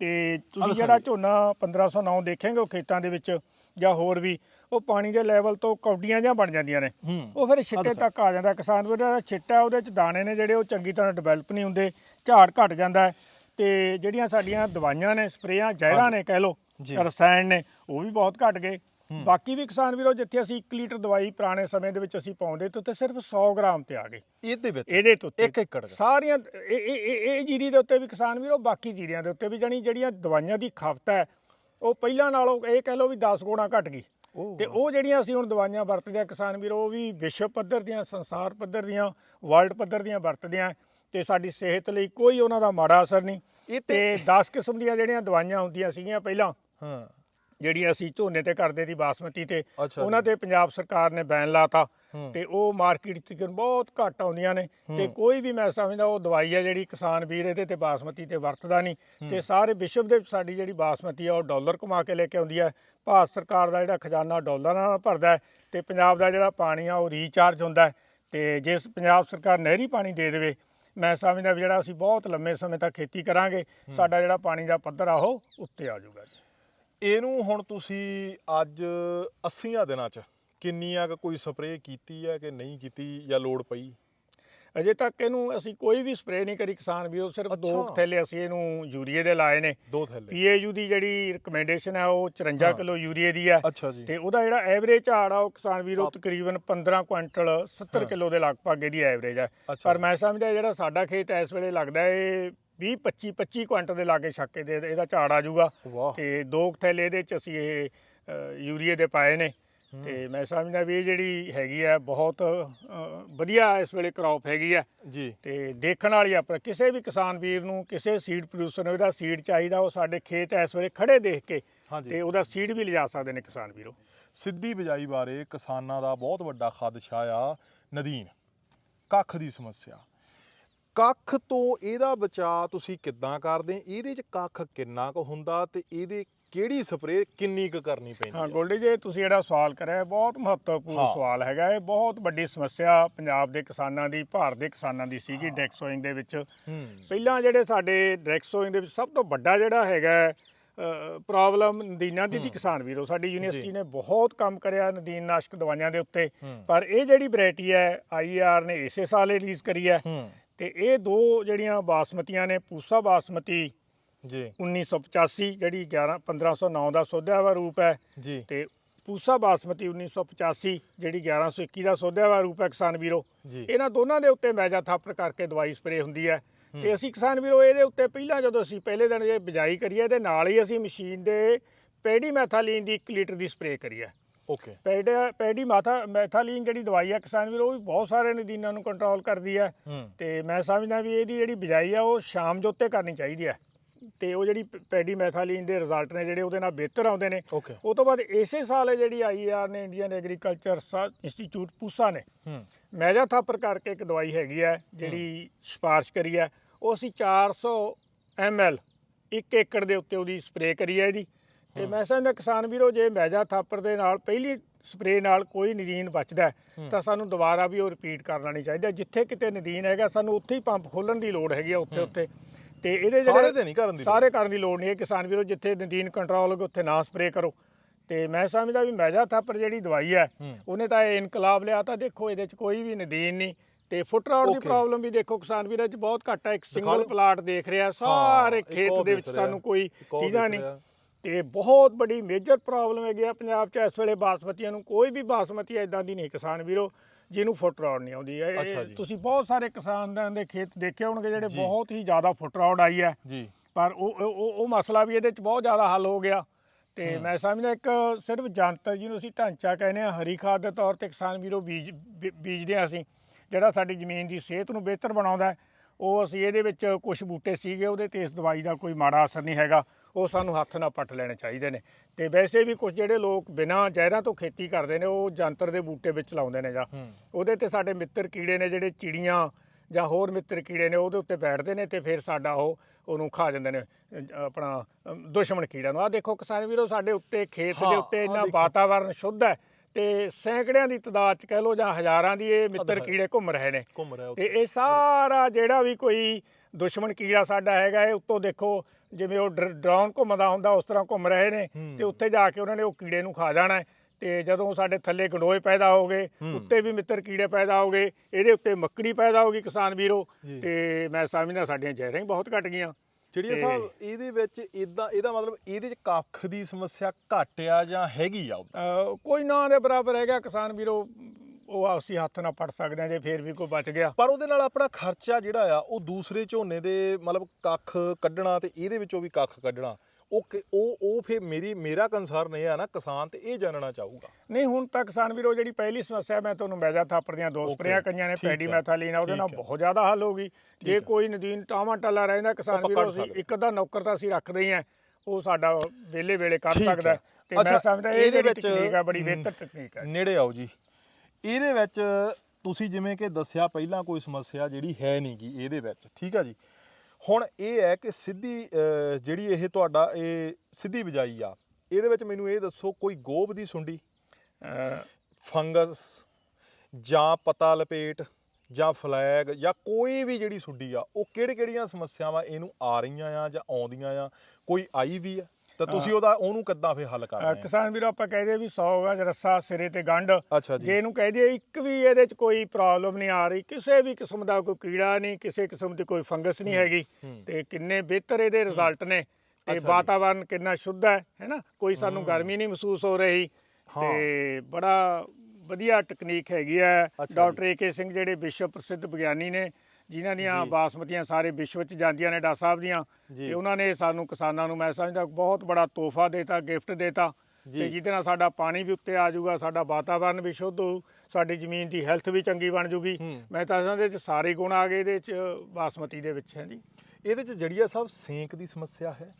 ਤੇ ਤੁਸੀਂ। ਜਿਹੜਾ ਝੋਨਾ 1509 ਦੇਖੇਂਗੇ ਉਹ ਖੇਤਾਂ ਦੇ ਵਿੱਚ ਜਾਂ ਹੋਰ ਵੀ ਉਹ ਪਾਣੀ ਦੇ ਲੈਵਲ ਤੋਂ ਕੌਡੀਆਂ ਜਾਂ ਬਣ ਜਾਂਦੀਆਂ ਨੇ ਉਹ ਫਿਰ ਛਿੱਟੇ। ਤੱਕ ਆ ਜਾਂਦਾ ਕਿਸਾਨ ਵੀਰ ਦਾ ਛਿੱਟਾ ਉਹਦੇ ਚ ਦਾਣੇ ਨੇ ਜਿਹੜੇ ਉਹ ਚੰਗੀ ਤਰ੍ਹਾਂ ਡਿਵੈਲਪ ਨਹੀਂ ਹੁੰਦੇ ਝਾੜ ਘਟ ਜਾਂਦਾ ਤੇ ਜਿਹੜੀਆਂ ਸਾਡੀਆਂ ਦਵਾਈਆਂ ਨੇ ਸਪਰੇਆਂ ਜ਼ਹਿਰਾਂ ਨੇ ਕਹਿ ਲੋ। ਰਸਾਇਣ ਨੇ ਉਹ ਵੀ ਬਹੁਤ ਘਟ ਗਏ। ਬਾਕੀ ਵੀ ਕਿਸਾਨ ਵੀਰੋ ਜਿੱਥੇ ਅਸੀਂ 1 ਲੀਟਰ ਦਵਾਈ ਪੁਰਾਣੇ ਸਮੇਂ ਦੇ ਵਿੱਚ ਅਸੀਂ ਪਾਉਂਦੇ ਤੇ ਉੱਤੇ ਸਿਰਫ 100 ਗ੍ਰਾਮ ਤੇ ਆ ਗਏ ਇਹਦੇ ਵਿੱਚ? ਇਹਦੇ ਤੋਂ ਇੱਕ ਏਕੜ ਦਾ। ਸਾਰੀਆਂ ਇਹ ਇਹ ਜੀਰੀ ਦੇ ਉੱਤੇ ਵੀ ਕਿਸਾਨ ਵੀਰੋ ਬਾਕੀ ਜੀਰੀਆਂ ਦੇ ਉੱਤੇ ਵੀ ਜਾਣੀ ਜਿਹੜੀਆਂ ਦਵਾਈਆਂ ਦੀ ਖਪਤ ਹੈ ਉਹ ਪਹਿਲਾਂ ਨਾਲੋਂ ਇਹ ਕਹਿ ਲਓ ਵੀ 10 ਗੁਣਾ ਘਟ ਗਈ। ਤੇ ਉਹ ਜਿਹੜੀਆਂ ਅਸੀਂ ਹੁਣ ਦਵਾਈਆਂ ਵਰਤਦੇ ਆ ਕਿਸਾਨ ਵੀਰੋ ਉਹ ਵੀ ਵਿਸ਼ਵ ਪੱਧਰ ਦੀਆਂ ਸੰਸਾਰ ਪੱਧਰ ਦੀਆਂ ਵਰਲਡ ਪੱਧਰ ਦੀਆਂ ਵਰਤਦੇ ਆ ਤੇ ਸਾਡੀ ਸਿਹਤ ਲਈ ਕੋਈ ਉਹਨਾਂ ਦਾ ਮਾੜਾ ਅਸਰ ਨਹੀਂ। ਇਹ ਤੇ 10 ਕਿਸਮ ਦੀਆਂ ਜਿਹੜੀਆਂ ਦਵਾਈਆਂ ਹੁੰਦੀਆਂ ਸੀਗੀਆਂ ਪਹਿਲਾਂ ਹਾਂ। ਜਿਹੜੀਆਂ ਅਸੀਂ ਝੋਨੇ ਤੇ ਕਰਦੇ ਸੀ ਬਾਸਮਤੀ ਤੇ ਅੱਛਾ ਉਹਨਾਂ ਤੇ ਪੰਜਾਬ ਸਰਕਾਰ ਨੇ ਬੈਨ ਲਾਤਾ। ਤੇ ਉਹ ਮਾਰਕੀਟ 'ਚ ਬਹੁਤ ਘੱਟ ਆਉਂਦੀਆਂ ਨੇ ਤੇ। ਕੋਈ ਵੀ ਮੈਂ ਸਮਝਦਾ ਉਹ ਦਵਾਈ ਹੈ ਜਿਹੜੀ ਕਿਸਾਨ ਵੀਰ ਇਹਦੇ ਤੇ ਬਾਸਮਤੀ ਤੇ ਵਰਤਦਾ ਨਹੀਂ ਤੇ ਸਾਰੇ ਵਿਸ਼ਵ ਦੇ ਸਾਡੀ ਜਿਹੜੀ ਬਾਸਮਤੀ ਆ ਉਹ ਡਾਲਰ ਕਮਾ ਕੇ ਲੈ ਕੇ ਆਉਂਦੀ ਹੈ ਭਾਰਤ ਸਰਕਾਰ ਦਾ ਜਿਹੜਾ ਖਜ਼ਾਨਾ ਡਾਲਰਾਂ ਨਾਲ ਭਰਦਾ ਤੇ ਪੰਜਾਬ ਦਾ ਜਿਹੜਾ ਪਾਣੀ ਆ ਉਹ ਰੀਚਾਰਜ ਹੁੰਦਾ ਤੇ ਜੇ ਪੰਜਾਬ ਸਰਕਾਰ ਨਹਿਰੀ ਪਾਣੀ ਦੇ ਦੇਵੇ ਮੈਂ ਸਮਝਦਾ ਵੀ ਜਿਹੜਾ ਅਸੀਂ ਬਹੁਤ ਲੰਮੇ ਸਮੇਂ ਤੱਕ ਖੇਤੀ ਕਰਾਂਗੇ ਸਾਡਾ ਜਿਹੜਾ ਪਾਣੀ ਦਾ ਪੱਧਰ ਆ ਉਹ ਉੱਤੇ ਆ ਜਾਊਗਾ ਜੀ। ਇਹਨੂੰ ਹੁਣ ਤੁਸੀਂ ਅੱਜ 80 ਦਿਨਾਂ ਚ ਕਿੰਨੀਆਂ ਕੁ ਕੋਈ ਸਪਰੇਅ ਕੀਤੀ ਹੈ ਕਿ ਨਹੀਂ ਕੀਤੀ ਜਾਂ ਲੋੜ ਪਈ? ਅਜੇ ਤੱਕ ਇਹਨੂੰ ਅਸੀਂ ਕੋਈ ਵੀ ਸਪਰੇਅ ਨਹੀਂ ਕਰੀ ਕਿਸਾਨ ਵੀ ਉਹ ਸਿਰਫ ਦੋ ਕੁ। ਥੈਲੇ ਅਸੀਂ ਇਹਨੂੰ ਯੂਰੀਏ ਦੇ ਲਾਏ ਨੇ। ਦੋ ਥੈਲੇ। ਪੀਏਯੂ ਦੀ ਜਿਹੜੀ ਰეკਮੈਂਡੇਸ਼ਨ ਹੈ ਉਹ 54 ਹਾਂ। ਕਿਲੋ ਯੂਰੀਏ ਦੀ ਹੈ ਅੱਛਾ ਜੀ। ਤੇ ਉਹਦਾ ਜਿਹੜਾ ਐਵਰੇਜ ਝਾੜ ਆ ਉਹ ਕਿਸਾਨ ਵੀਰੋ ਤਕਰੀਬਨ 15 ਕੁਇੰਟਲ 70 ਹਾਂ। ਕਿਲੋ ਦੇ ਲਗਭਗ ਇਹਦੀ ਐਵਰੇਜ ਹੈ ਪਰ ਮੈਂ ਸਮਝਦਾ ਜਿਹੜਾ ਸਾਡਾ ਖੇਤ ਇਸ ਵੇਲੇ ਲੱਗਦਾ ਇਹ 20 25 25 ਕੁਇੰਟਲ ਦੇ ਲਾਗੇ ਛੱਕੇ ਦੇ ਇਹਦਾ ਝਾੜ ਆ ਜਾਊਗਾ। ਵਾਹ। ਤੇ ਦੋ ਕੁ ਥੈਲੇ ਇਹਦੇ ਚ ਅਸੀਂ ਇਹ ਅ, ਯੂਰੀਏ ਦੇ ਪਾਏ ਨੇ। ਤੇ ਮੈਂ ਸਮਝਦਾ ਵੀ ਇਹ ਜਿਹੜੀ ਹੈਗੀ ਆ ਬਹੁਤ ਅ, ਵਧੀਆ ਇਸ ਵੇਲੇ ਕ੍ਰੌਪ ਹੈਗੀ ਆ। ਜੀ। ਤੇ ਦੇਖਣ ਵਾਲੀ ਆ ਪਰ ਕਿਸੇ ਵੀ ਕਿਸਾਨ ਵੀਰ ਨੂੰ ਕਿਸੇ ਸੀਡ ਪ੍ਰੋਡਿਊਸਰ ਨੂੰ ਇਹਦਾ ਸੀਡ ਚਾਹੀਦਾ ਉਹ ਸਾਡੇ ਖੇਤ ਇਸ ਵੇਲੇ ਖੜੇ ਦੇਖ ਕੇ ਹਾਂਜੀ। ਤੇ ਉਹਦਾ ਸੀਡ ਵੀ ਲਿਜਾ ਸਕਦੇ ਨੇ ਕਿਸਾਨ ਵੀਰੋ। ਸਿੱਧੀ ਬਿਜਾਈ ਬਾਰੇ ਕਿਸਾਨਾਂ ਦਾ ਬਹੁਤ ਵੱਡਾ ਖਦਸ਼ਾ ਆ ਨਦੀਨ ਕੱਖ ਦੀ ਸਮੱਸਿਆ। ਕੱਖ ਤੋਂ ਇਹਦਾ ਬਚਾਅ ਤੁਸੀਂ ਕਿੱਦਾਂ ਕਰਦੇ ਇਹਦੇ ਚ ਕੱਖ ਕਿੰਨਾ ਕੁ ਹੁੰਦਾ ਤੇ ਇਹਦੇ ਕਿਹੜੀ ਸਪਰੇਅ ਕਿੰਨੀ ਕੁ ਕਰਨੀ ਪੈਂਦੀ ਹਾਂ? ਗੋਲਡੀ ਜੀ ਤੁਸੀਂ ਜਿਹੜਾ ਸਵਾਲ ਕਰਿਆ ਬਹੁਤ ਮਹੱਤਵਪੂਰਨ। ਸਵਾਲ ਹੈਗਾ ਇਹ ਬਹੁਤ ਵੱਡੀ ਸਮੱਸਿਆ ਪੰਜਾਬ ਦੇ ਕਿਸਾਨਾਂ ਦੀ ਭਾਰਤ ਦੇ ਕਿਸਾਨਾਂ ਦੀ ਸੀਗੀ ਡੈਕਸੋਇੰਗ ਦੇ ਵਿੱਚ ਪਹਿਲਾਂ ਜਿਹੜੇ ਸਾਡੇ ਡੈਕਸੋਇੰਗ ਦੇ ਵਿੱਚ ਸਭ ਤੋਂ ਵੱਡਾ ਜਿਹੜਾ ਹੈਗਾ ਪ੍ਰੋਬਲਮ ਨਦੀਨਾਂ ਦੀ ਦੀ। ਕਿਸਾਨ ਵੀਰੋ ਸਾਡੀ ਯੂਨੀਵਰਸਿਟੀ। ਨੇ ਬਹੁਤ ਕੰਮ ਕਰਿਆ ਨਦੀਨ ਨਾਸ਼ਕ ਦਵਾਈਆਂ ਦੇ ਉੱਤੇ। ਪਰ ਇਹ ਜਿਹੜੀ ਵੈਰਾਈਟੀ ਹੈ ਆਈਆਰ ਨੇ ਇਸੇ ਸਾਲ ਰਿਲੀਜ਼ ਕਰੀ ਹੂੰ ਤੇ ਇਹ ਦੋ ਜਿਹੜੀਆਂ ਬਾਸਮਤੀਆਂ ਨੇ ਪੂਸਾ ਬਾਸਮਤੀ ਜੀ। 1985 ਜਿਹੜੀ 11 1509 ਦਾ ਸੋਧਿਆਵਾ ਰੂਪ ਹੈ। ਜੀ। ਤੇ ਪੂਸਾ ਬਾਸਮਤੀ 1985 ਜਿਹੜੀ 1121 ਦਾ ਸੋਧਿਆਵਾ ਰੂਪ ਹੈ ਕਿਸਾਨ ਵੀਰੋ। ਇਹਨਾਂ ਦੋਨਾਂ ਦੇ ਉੱਤੇ ਮੈਜਾ ਥਾਪਰ ਕਰਕੇ ਦਵਾਈ ਸਪਰੇ ਹੁੰਦੀ ਹੈ। ਤੇ ਅਸੀਂ ਕਿਸਾਨ ਵੀਰੋ ਇਹਦੇ ਉੱਤੇ ਪਹਿਲਾਂ ਜਦੋਂ ਅਸੀਂ ਪਹਿਲੇ ਦਿਨ ਇਹ ਬਿਜਾਈ ਕਰੀਏ ਤੇ ਨਾਲ ਹੀ ਅਸੀਂ ਮਸ਼ੀਨ ਦੇ ਪੈਡੀ ਮੈਥਾਲੀਨ ਦੀ 1 ਲੀਟਰ ਦੀ ਸਪਰੇ ਕਰੀ ਹੈ ਓਕੇ ਪੈਡੀ ਪੈਡੀ ਮਾਥਾ ਮੈਥਾਲੀਨ ਜਿਹੜੀ ਦਵਾਈ ਹੈ ਕਿਸਾਨ ਵੀਰੋ ਉਹ ਵੀ ਬਹੁਤ ਸਾਰੇ ਨਦੀਨਾਂ ਨੂੰ ਕੰਟਰੋਲ ਕਰਦੀ ਹੈ। ਤੇ ਮੈਂ ਸਮਝਦਾ ਵੀ ਇਹਦੀ ਜਿਹੜੀ ਬਿਜਾਈ ਆ ਉਹ ਸ਼ਾਮ ਦੇ ਉੱਤੇ ਕਰਨੀ ਚਾਹੀਦੀ ਹੈ ਤੇ ਉਹ ਜਿਹੜੀ ਪੈਡੀ ਮੈਥਾਲੀਨ ਦੇ ਰਿਜ਼ਲਟ ਨੇ ਜਿਹੜੇ ਉਹਦੇ ਨਾਲ ਬਿਹਤਰ ਆਉਂਦੇ ਨੇ। ਓਕੇ ਉਹ ਤੋਂ ਬਾਅਦ ਇਸੇ ਸਾਲ ਜਿਹੜੀ ਆਈਆਰ ਨੇ ਇੰਡੀਅਨ ਐਗਰੀਕਲਚਰ ਇੰਸਟੀਚਿਊਟ ਪੂਸਾ ਨੇ। ਮੈਜਾ ਥਾਪਰ ਕਰਕੇ ਇੱਕ ਦਵਾਈ ਹੈਗੀ ਹੈ ਜਿਹੜੀ ਸਿਫਾਰਿਸ਼ ਕਰੀ ਹੈ ਉਹ ਅਸੀਂ 400 ml ਇੱਕ ਏਕੜ ਦੇ ਉੱਤੇ ਉਹਦੀ ਸਪਰੇਅ ਕਰੀ ਹੈ ਇਹਦੀ। ਤੇ ਮੈਂ ਸਮਝਦਾ ਕਿਸਾਨ ਵੀਰੋ ਜੇ ਮੈਜਾ ਥਾਪਰ ਦੇ ਨਾਲ ਪਹਿਲੀ ਸਪਰੇਅ ਨਾਲ ਕੋਈ ਨਦੀਨ ਬਚਦਾ। ਤਾਂ ਸਾਨੂੰ ਦੁਬਾਰਾ ਵੀ ਉਹ ਰਿਪੀਟ ਕਰਨਾ ਨਹੀਂ ਚਾਹੀਦਾ ਜਿੱਥੇ ਕਿਤੇ ਨਦੀਨ ਹੈਗਾ ਸਾਨੂੰ ਉੱਥੇ ਹੀ ਪੰਪ ਖੋਲਣ ਦੀ ਲੋੜ ਹੈਗੀ ਆ ਉੱਥੇ। ਉੱਥੇ ਤੇ ਇਹਦੇ ਸਾਰੇ ਤੇ ਨਹੀਂ ਕਰਨ ਦੀ ਲੋੜ। ਸਾਰੇ ਕਰਨ ਦੀ ਲੋੜ ਨਹੀਂ ਹੈ ਕਿਸਾਨ ਵੀਰੋ ਜਿੱਥੇ ਨਦੀਨ ਕੰਟਰੋਲ ਹੋਵੇ ਉੱਥੇ ਨਾ ਸਪਰੇਅ ਕਰੋ ਤੇ ਮੈਂ ਸਮਝਦਾ ਵੀ ਮੈਜਾ ਥਾਪਰ ਜਿਹੜੀ ਦਵਾਈ ਹੈ ਉਹਨੇ ਤਾਂ ਇਹ ਇਨਕਲਾਬ ਲਿਆ ਤਾਂ ਦੇਖੋ ਇਹਦੇ ਚ ਕੋਈ ਵੀ ਨਦੀਨ ਨਹੀਂ ਤੇ ਫੁੱਟ ਰੌਡ ਦੀ. ਪ੍ਰੋਬਲਮ ਵੀ ਦੇਖੋ ਕਿਸਾਨ ਵੀਰਾਂ ਚ ਬਹੁਤ ਘੱਟ ਹੈ ਇੱਕ ਸਿੰਗਲ। ਪਲਾਟ ਦੇਖ ਰਿਹਾ ਸਾਰੇ ਖੇਤ ਦੇ ਵਿੱਚ ਸਾਨੂੰ ਕੋਈ ਚੀਜ਼ਾਂ ਨਹੀਂ। ਤੇ ਬਹੁਤ ਵੱਡੀ ਮੇਜਰ ਪ੍ਰੋਬਲਮ ਹੈਗੀ ਆ ਪੰਜਾਬ ਚ ਇਸ ਵੇਲੇ ਬਾਸਮਤੀਆਂ ਨੂੰ ਕੋਈ ਵੀ ਬਾਸਮਤੀ ਐਦਾਂ ਦੀ ਨਹੀਂ ਕਿਸਾਨ ਵੀਰੋ ਜਿਹਨੂੰ ਫੁੱਟ ਰੌਡ ਨਹੀਂ ਆਉਂਦੀ ਅੱਛਾ ਜੀ। ਤੁਸੀਂ ਬਹੁਤ ਸਾਰੇ ਕਿਸਾਨਾਂ ਦੇ ਖੇਤ ਦੇਖੇ ਹੋਣਗੇ ਜਿਹੜੇ ਜੀ। ਬਹੁਤ ਹੀ ਜ਼ਿਆਦਾ ਫੁੱਟ ਰੌਡ ਆਈ ਹੈ ਜੀ ਪਰ ਉਹ ਉਹ ਉਹ ਮਸਲਾ ਵੀ ਇਹਦੇ ਚ ਬਹੁਤ ਜ਼ਿਆਦਾ ਹੱਲ ਹੋ ਗਿਆ ਤੇ ਹੂੰ। ਮੈਂ ਸਮਝਦਾ ਇੱਕ ਸਿਰਫ ਜਨਤਕ ਜਿਹਨੂੰ ਅਸੀਂ ਢਾਂਚਾ ਕਹਿੰਦੇ ਆ ਹਰੀ ਖਾਦ ਦੇ ਤੌਰ ਤੇ ਕਿਸਾਨ ਵੀਰੋ ਬੀਜ ਬੀ- ਬੀਜਦੇ ਆ ਅਸੀਂ ਜਿਹੜਾ ਸਾਡੀ ਜ਼ਮੀਨ ਦੀ ਸਿਹਤ ਨੂੰ ਬਿਹਤਰ ਬਣਾਉਂਦਾ ਹੈ, ਉਹ ਅਸੀਂ ਇਹਦੇ ਵਿੱਚ ਕੁਝ ਬੂਟੇ ਸੀਗੇ ਉਹਦੇ ਤੇ ਇਸ ਦਵਾਈ ਦਾ ਕੋਈ ਮਾੜਾ ਅਸਰ ਨਹੀਂ ਹੈਗਾ ਉਹ ਸਾਨੂੰ ਹੱਥ ਨਾਲ ਪੱਟ ਲੈਣੇ ਚਾਹੀਦੇ ਨੇ। ਤੇ ਵੈਸੇ ਵੀ ਕੁਝ ਜਿਹੜੇ ਲੋਕ ਬਿਨਾਂ ਜ਼ਹਿਰਾਂ ਤੋਂ ਖੇਤੀ ਕਰਦੇ ਨੇ ਉਹ ਜੰਤਰ ਦੇ ਬੂਟੇ ਵਿੱਚ ਲਾਉਂਦੇ ਨੇ ਜਾਂ ਉਹਦੇ ਤੇ ਸਾਡੇ ਮਿੱਤਰ ਕੀੜੇ ਨੇ ਜਿਹੜੇ ਚਿੜੀਆਂ ਜਾਂ ਹੋਰ ਮਿੱਤਰ ਕੀੜੇ ਨੇ ਉਹਦੇ ਉੱਤੇ ਬੈਠਦੇ ਨੇ ਤੇ ਫਿਰ ਸਾਡਾ ਉਹ ਉਹਨੂੰ ਖਾ ਜਾਂਦੇ ਨੇ ਆਪਣਾ ਦੁਸ਼ਮਣ ਕੀੜਾ ਨੂੰ। ਆ ਦੇਖੋ ਕਿਸਾਨ ਵੀਰੋ ਸਾਡੇ ਉੱਤੇ ਖੇਤ ਦੇ ਉੱਤੇ ਇੰਨਾ। ਵਾਤਾਵਰਨ ਸ਼ੁੱਧ ਹੈ ਤੇ ਸੈਂਕੜਿਆਂ ਦੀ ਤਦਾਦ ਚ ਕਹਿ ਲੋ ਜਾਂ ਹਜ਼ਾਰਾਂ ਦੀ ਇਹ ਮਿੱਤਰ। ਕੀੜੇ ਘੁੰਮ ਰਹੇ ਨੇ। ਤੇ ਇਹ ਸਾਰਾ ਜਿਹੜਾ ਵੀ ਕੋਈ ਦੁਸ਼ਮਣ ਕੀੜਾ ਸਾਡਾ ਹੈਗਾ ਇਹ ਉੱਤੋਂ ਦੇਖੋ ਜਿਵੇਂ ਉਹ ਡਰਾਉਨ ਘੁੰਮਦਾ ਹੁੰਦਾ ਉਸ ਤਰ੍ਹਾਂ ਘੁੰਮ ਰਹੇ ਨੇ। ਤੇ ਉੱਥੇ ਜਾ ਕੇ ਉਹਨਾਂ ਨੇ ਉਹ ਕੀੜੇ ਨੂੰ ਖਾ ਜਾਣਾ ਤੇ ਜਦੋਂ ਸਾਡੇ ਥੱਲੇ ਗੰਡੋਏ ਪੈਦਾ ਹੋ ਗਏ। ਉੱਤੇ ਵੀ ਮਿੱਤਰ ਕੀੜੇ ਪੈਦਾ ਹੋ ਗਏ ਇਹਦੇ ਉੱਤੇ ਮੱਕੜੀ ਪੈਦਾ ਹੋ ਗਈ ਕਿਸਾਨ ਵੀਰੋ। ਤੇ ਮੈਂ ਸਮਝਦਾ ਸਾਡੀਆਂ ਜ਼ਹਿਰਾਂ ਹੀ ਬਹੁਤ ਘਟ ਗਈਆਂ ਚਿੜੀਆ ਸਾਹਿਬ ਇਹਦੇ ਵਿੱਚ ਇਦਾਂ ਇਹਦਾ ਮਤਲਬ ਇਹਦੇ ਚ ਕੱਖ ਦੀ ਸਮੱਸਿਆ ਘੱਟ ਆ ਜਾਂ ਹੈਗੀ ਆ ਕੋਈ ਨਾ ਦੇ ਬਰਾਬਰ ਹੈਗਾ ਕਿਸਾਨ ਵੀਰੋ ਉਹ ਅਸੀਂ ਹੱਥ ਨਾਲ ਪੜ ਸਕਦੇ ਹਾਂ ਜੇ ਫੇਰ ਵੀ ਕੋਈ ਬਚ ਗਿਆ ਪਰ ਉਹਦੇ ਨਾਲ ਆਪਣਾ ਖਰਚਾ ਜਿਹੜਾ ਆ ਉਹ ਦੂਸਰੇ ਝੋਨੇ ਦੇ ਮਤਲਬ ਕੱਖ ਕੱਢਣਾ ਤੇ ਇਹਦੇ ਵਿੱਚੋਂ ਵੀ ਕੱਖ ਕੱਢਣਾ ਉਹ ਕਿ- ਉਹ ਉਹ ਫੇ ਮੇਰੀ ਮੇਰਾ ਕੰਸਰਨ ਇਹ ਆ ਨਾ ਕਿਸਾਨ ਤੇ ਇਹ ਜਾਣਨਾ ਚਾਹੂਗਾ ਨਹੀਂ ਹੁਣ ਤੱਕ ਕਿਸਾਨ ਵੀਰੋ ਜਿਹੜੀ ਪਹਿਲੀ ਸਮੱਸਿਆ ਮੈਂ ਤੁਹਾਨੂੰ ਮੈਜਾ ਥਾਪਰ ਦੀਆਂ ਦੋ Okay, ਸਪਰੇਆਂ ਕਈਆਂ ਨੇ ਠੀਕ ਪੈਡੀ ਹੈ, ਮੈਥਾਲੀਨ ਉਹਦੇ ਨਾਲ ਠੀਕ ਹੈ। ਬਹੁਤ ਜ਼ਿਆਦਾ ਹੱਲ ਹੋ ਗਈ ਜੇ ਹੈ। ਕੋਈ ਨਦੀਨ ਟਾਵਾਂ ਟੱਲਾ ਰਹਿੰਦਾ ਕਿਸਾਨ ਆਪਾਂ ਵੀਰੋ ਅਸੀਂ ਸਕਦੇ। ਇੱਕ ਅੱਧਾ ਨੌਕਰ ਤਾਂ ਅਸੀਂ ਰੱਖਦੇ ਹੀ ਆ ਉਹ ਸਾਡਾ ਵੇਲੇ ਵੇਲੇ ਕਰ ਠੀਕ ਸਕਦਾ ਹੈ। ਹੈ। ਤੇ ਅੱਛਾ, ਮੈਂ ਸਮਝਦਾ ਇਹ ਇਹਦੇ ਜਿਹੜੀ ਵਿੱਚ, ਤਕਨੀਕ ਆ ਬੜੀ ਹਮ, ਬਿਹਤਰ ਤਕਨੀਕ ਹੈ ਨੇੜੇ ਆਓ ਜੀ ਇਹਦੇ ਵਿੱਚ ਤੁਸੀਂ ਜਿਵੇਂ ਕਿ ਦੱਸਿਆ ਪਹਿਲਾਂ ਕੋਈ ਸਮੱਸਿਆ ਜਿਹੜੀ ਹੈ ਨਹੀਂਗੀ ਇਹਦੇ ਵਿੱਚ ਠੀਕ ਆ ਜੀ? ਹੁਣ ਇਹ ਹੈ ਕਿ ਸਿੱਧੀ ਜਿਹੜੀ ਇਹ ਤੁਹਾਡਾ ਇਹ ਸਿੱਧੀ ਬਿਜਾਈ ਆ ਇਹਦੇ ਵਿੱਚ ਮੈਨੂੰ ਇਹ ਦੱਸੋ ਕੋਈ ਗੋਬ ਦੀ ਸੁੰਡੀ? ਫੰਗਸ? ਜਾਂ ਪਤਾ ਲਪੇਟ? ਜਾਂ ਫਲੈਗ? ਜਾਂ ਕੋਈ ਵੀ ਜਿਹੜੀ ਸੁੰਡੀ ਆ ਉਹ ਕਿਹੜੇ ਕਿਹੜੀਆਂ ਸਮੱਸਿਆਵਾਂ ਇਹਨੂੰ ਆ ਰਹੀਆਂ ਆ ਜਾਂ ਆਉਂਦੀਆਂ ਆ? ਕੋਈ ਆਈ ਵੀ ਆ? ਤਾਂ ਤੁਸੀਂ ਉਹਦਾ ਉਹਨੂੰ ਕਿੱਦਾਂ ਫੇ ਹੱਲ ਕਰ ਅਹ, ਰਹੇ ਆ ਕਿਸਾਨ ਵੀਰੋ ਆਪਾਂ ਕਹਦੇ ਵੀ 100 ਗਜ ਰੱਸਾ ਸਿਰੇ ਤੇ ਗੰਢ। ਅੱਛਾ ਜੇ। ਜੀ ਇਹਨੂੰ ਕਹਿ ਦਈਏ ਇੱਕ ਵੀ ਇਹਦੇ 'ਚ ਕੋਈ ਪ੍ਰੋਬਲਮ ਨਹੀਂ ਆ ਰਹੀ ਕਿਸੇ ਵੀ ਕਿਸਮ ਦਾ ਕੋਈ ਕੀੜਾ ਨਹੀਂ ਕਿਸੇ ਕਿਸਮ ਦੀ ਕੋਈ ਫੰਗਸ ਨਹੀਂ ਹੈਗੀ। ਹੂੰ। ਤੇ ਕਿੰਨੇ ਬਿਹਤਰ ਇਹਦੇ ਰਿਜ਼ਲਟ ਨੇ। ਤੇ। ਵਾਤਾਵਰਨ ਕਿੰਨਾ ਸ਼ੁੱਧ ਹੈ ਹੈਨਾ ਕੋਈ ਸਾਨੂੰ ਗਰਮੀ ਨਹੀਂ ਮਹਿਸੂਸ ਹੋ ਰਹੀ। ਹਾਂ। ਤੇ ਬੜਾ ਵਧੀਆ ਟੈਕਨੀਕ ਹੈਗੀ ਹੈ। ਡਾਕਟਰ ਏਕੇ ਸਿੰਘ ਜਿਹੜੇ ਵਿਸ਼ਵ ਪ੍ਰਸਿੱਧ ਵਿਗਿਆਨੀ ਨੇ ਜਿਨ੍ਹਾਂ ਦੀਆਂ। ਬਾਸਮਤੀਆਂ ਸਾਰੇ ਵਿਸ਼ਵ 'ਚ ਜਾਂਦੀਆਂ ਨੇ ਡਾਕਟਰ ਸਾਹਿਬ ਦੀਆਂ। ਤੇ ਉਹਨਾਂ ਨੇ ਸਾਨੂੰ ਕਿਸਾਨਾਂ ਨੂੰ ਮੈਂ ਸਮਝਦਾ ਬਹੁਤ ਬੜਾ ਤੋਹਫਾ ਦੇਤਾ ਗਿਫਟ ਦੇਤਾ। ਤੇ ਜਿਹਦੇ ਨਾਲ ਸਾਡਾ ਪਾਣੀ ਵੀ ਉੱਤੇ ਆ ਜਾਊਗਾ ਸਾਡਾ ਵਾਤਾਵਰਨ ਵੀ ਸ਼ੁੱਧ ਹੋਊ ਸਾਡੀ ਜ਼ਮੀਨ ਦੀ ਹੈਲਥ ਵੀ ਚੰਗੀ ਬਣ ਜੂਗੀ ਹੂੰ। ਮੈਂ ਤਾਂ ਸਮਝਦਾ ਇਹਦੇ 'ਚ ਸਾਰੇ ਗੁਣ ਆ ਗਏ ਇਹਦੇ 'ਚ ਬਾਸਮਤੀ ਦੇ ਵਿੱਚ ਹੈ ਜੀ ਇਹਦੇ ਚ ਜੜੀਆ ਸਾਹਿਬ ਸੇਂਕ ਦੀ ਸਮੱਸਿਆ ਹੈ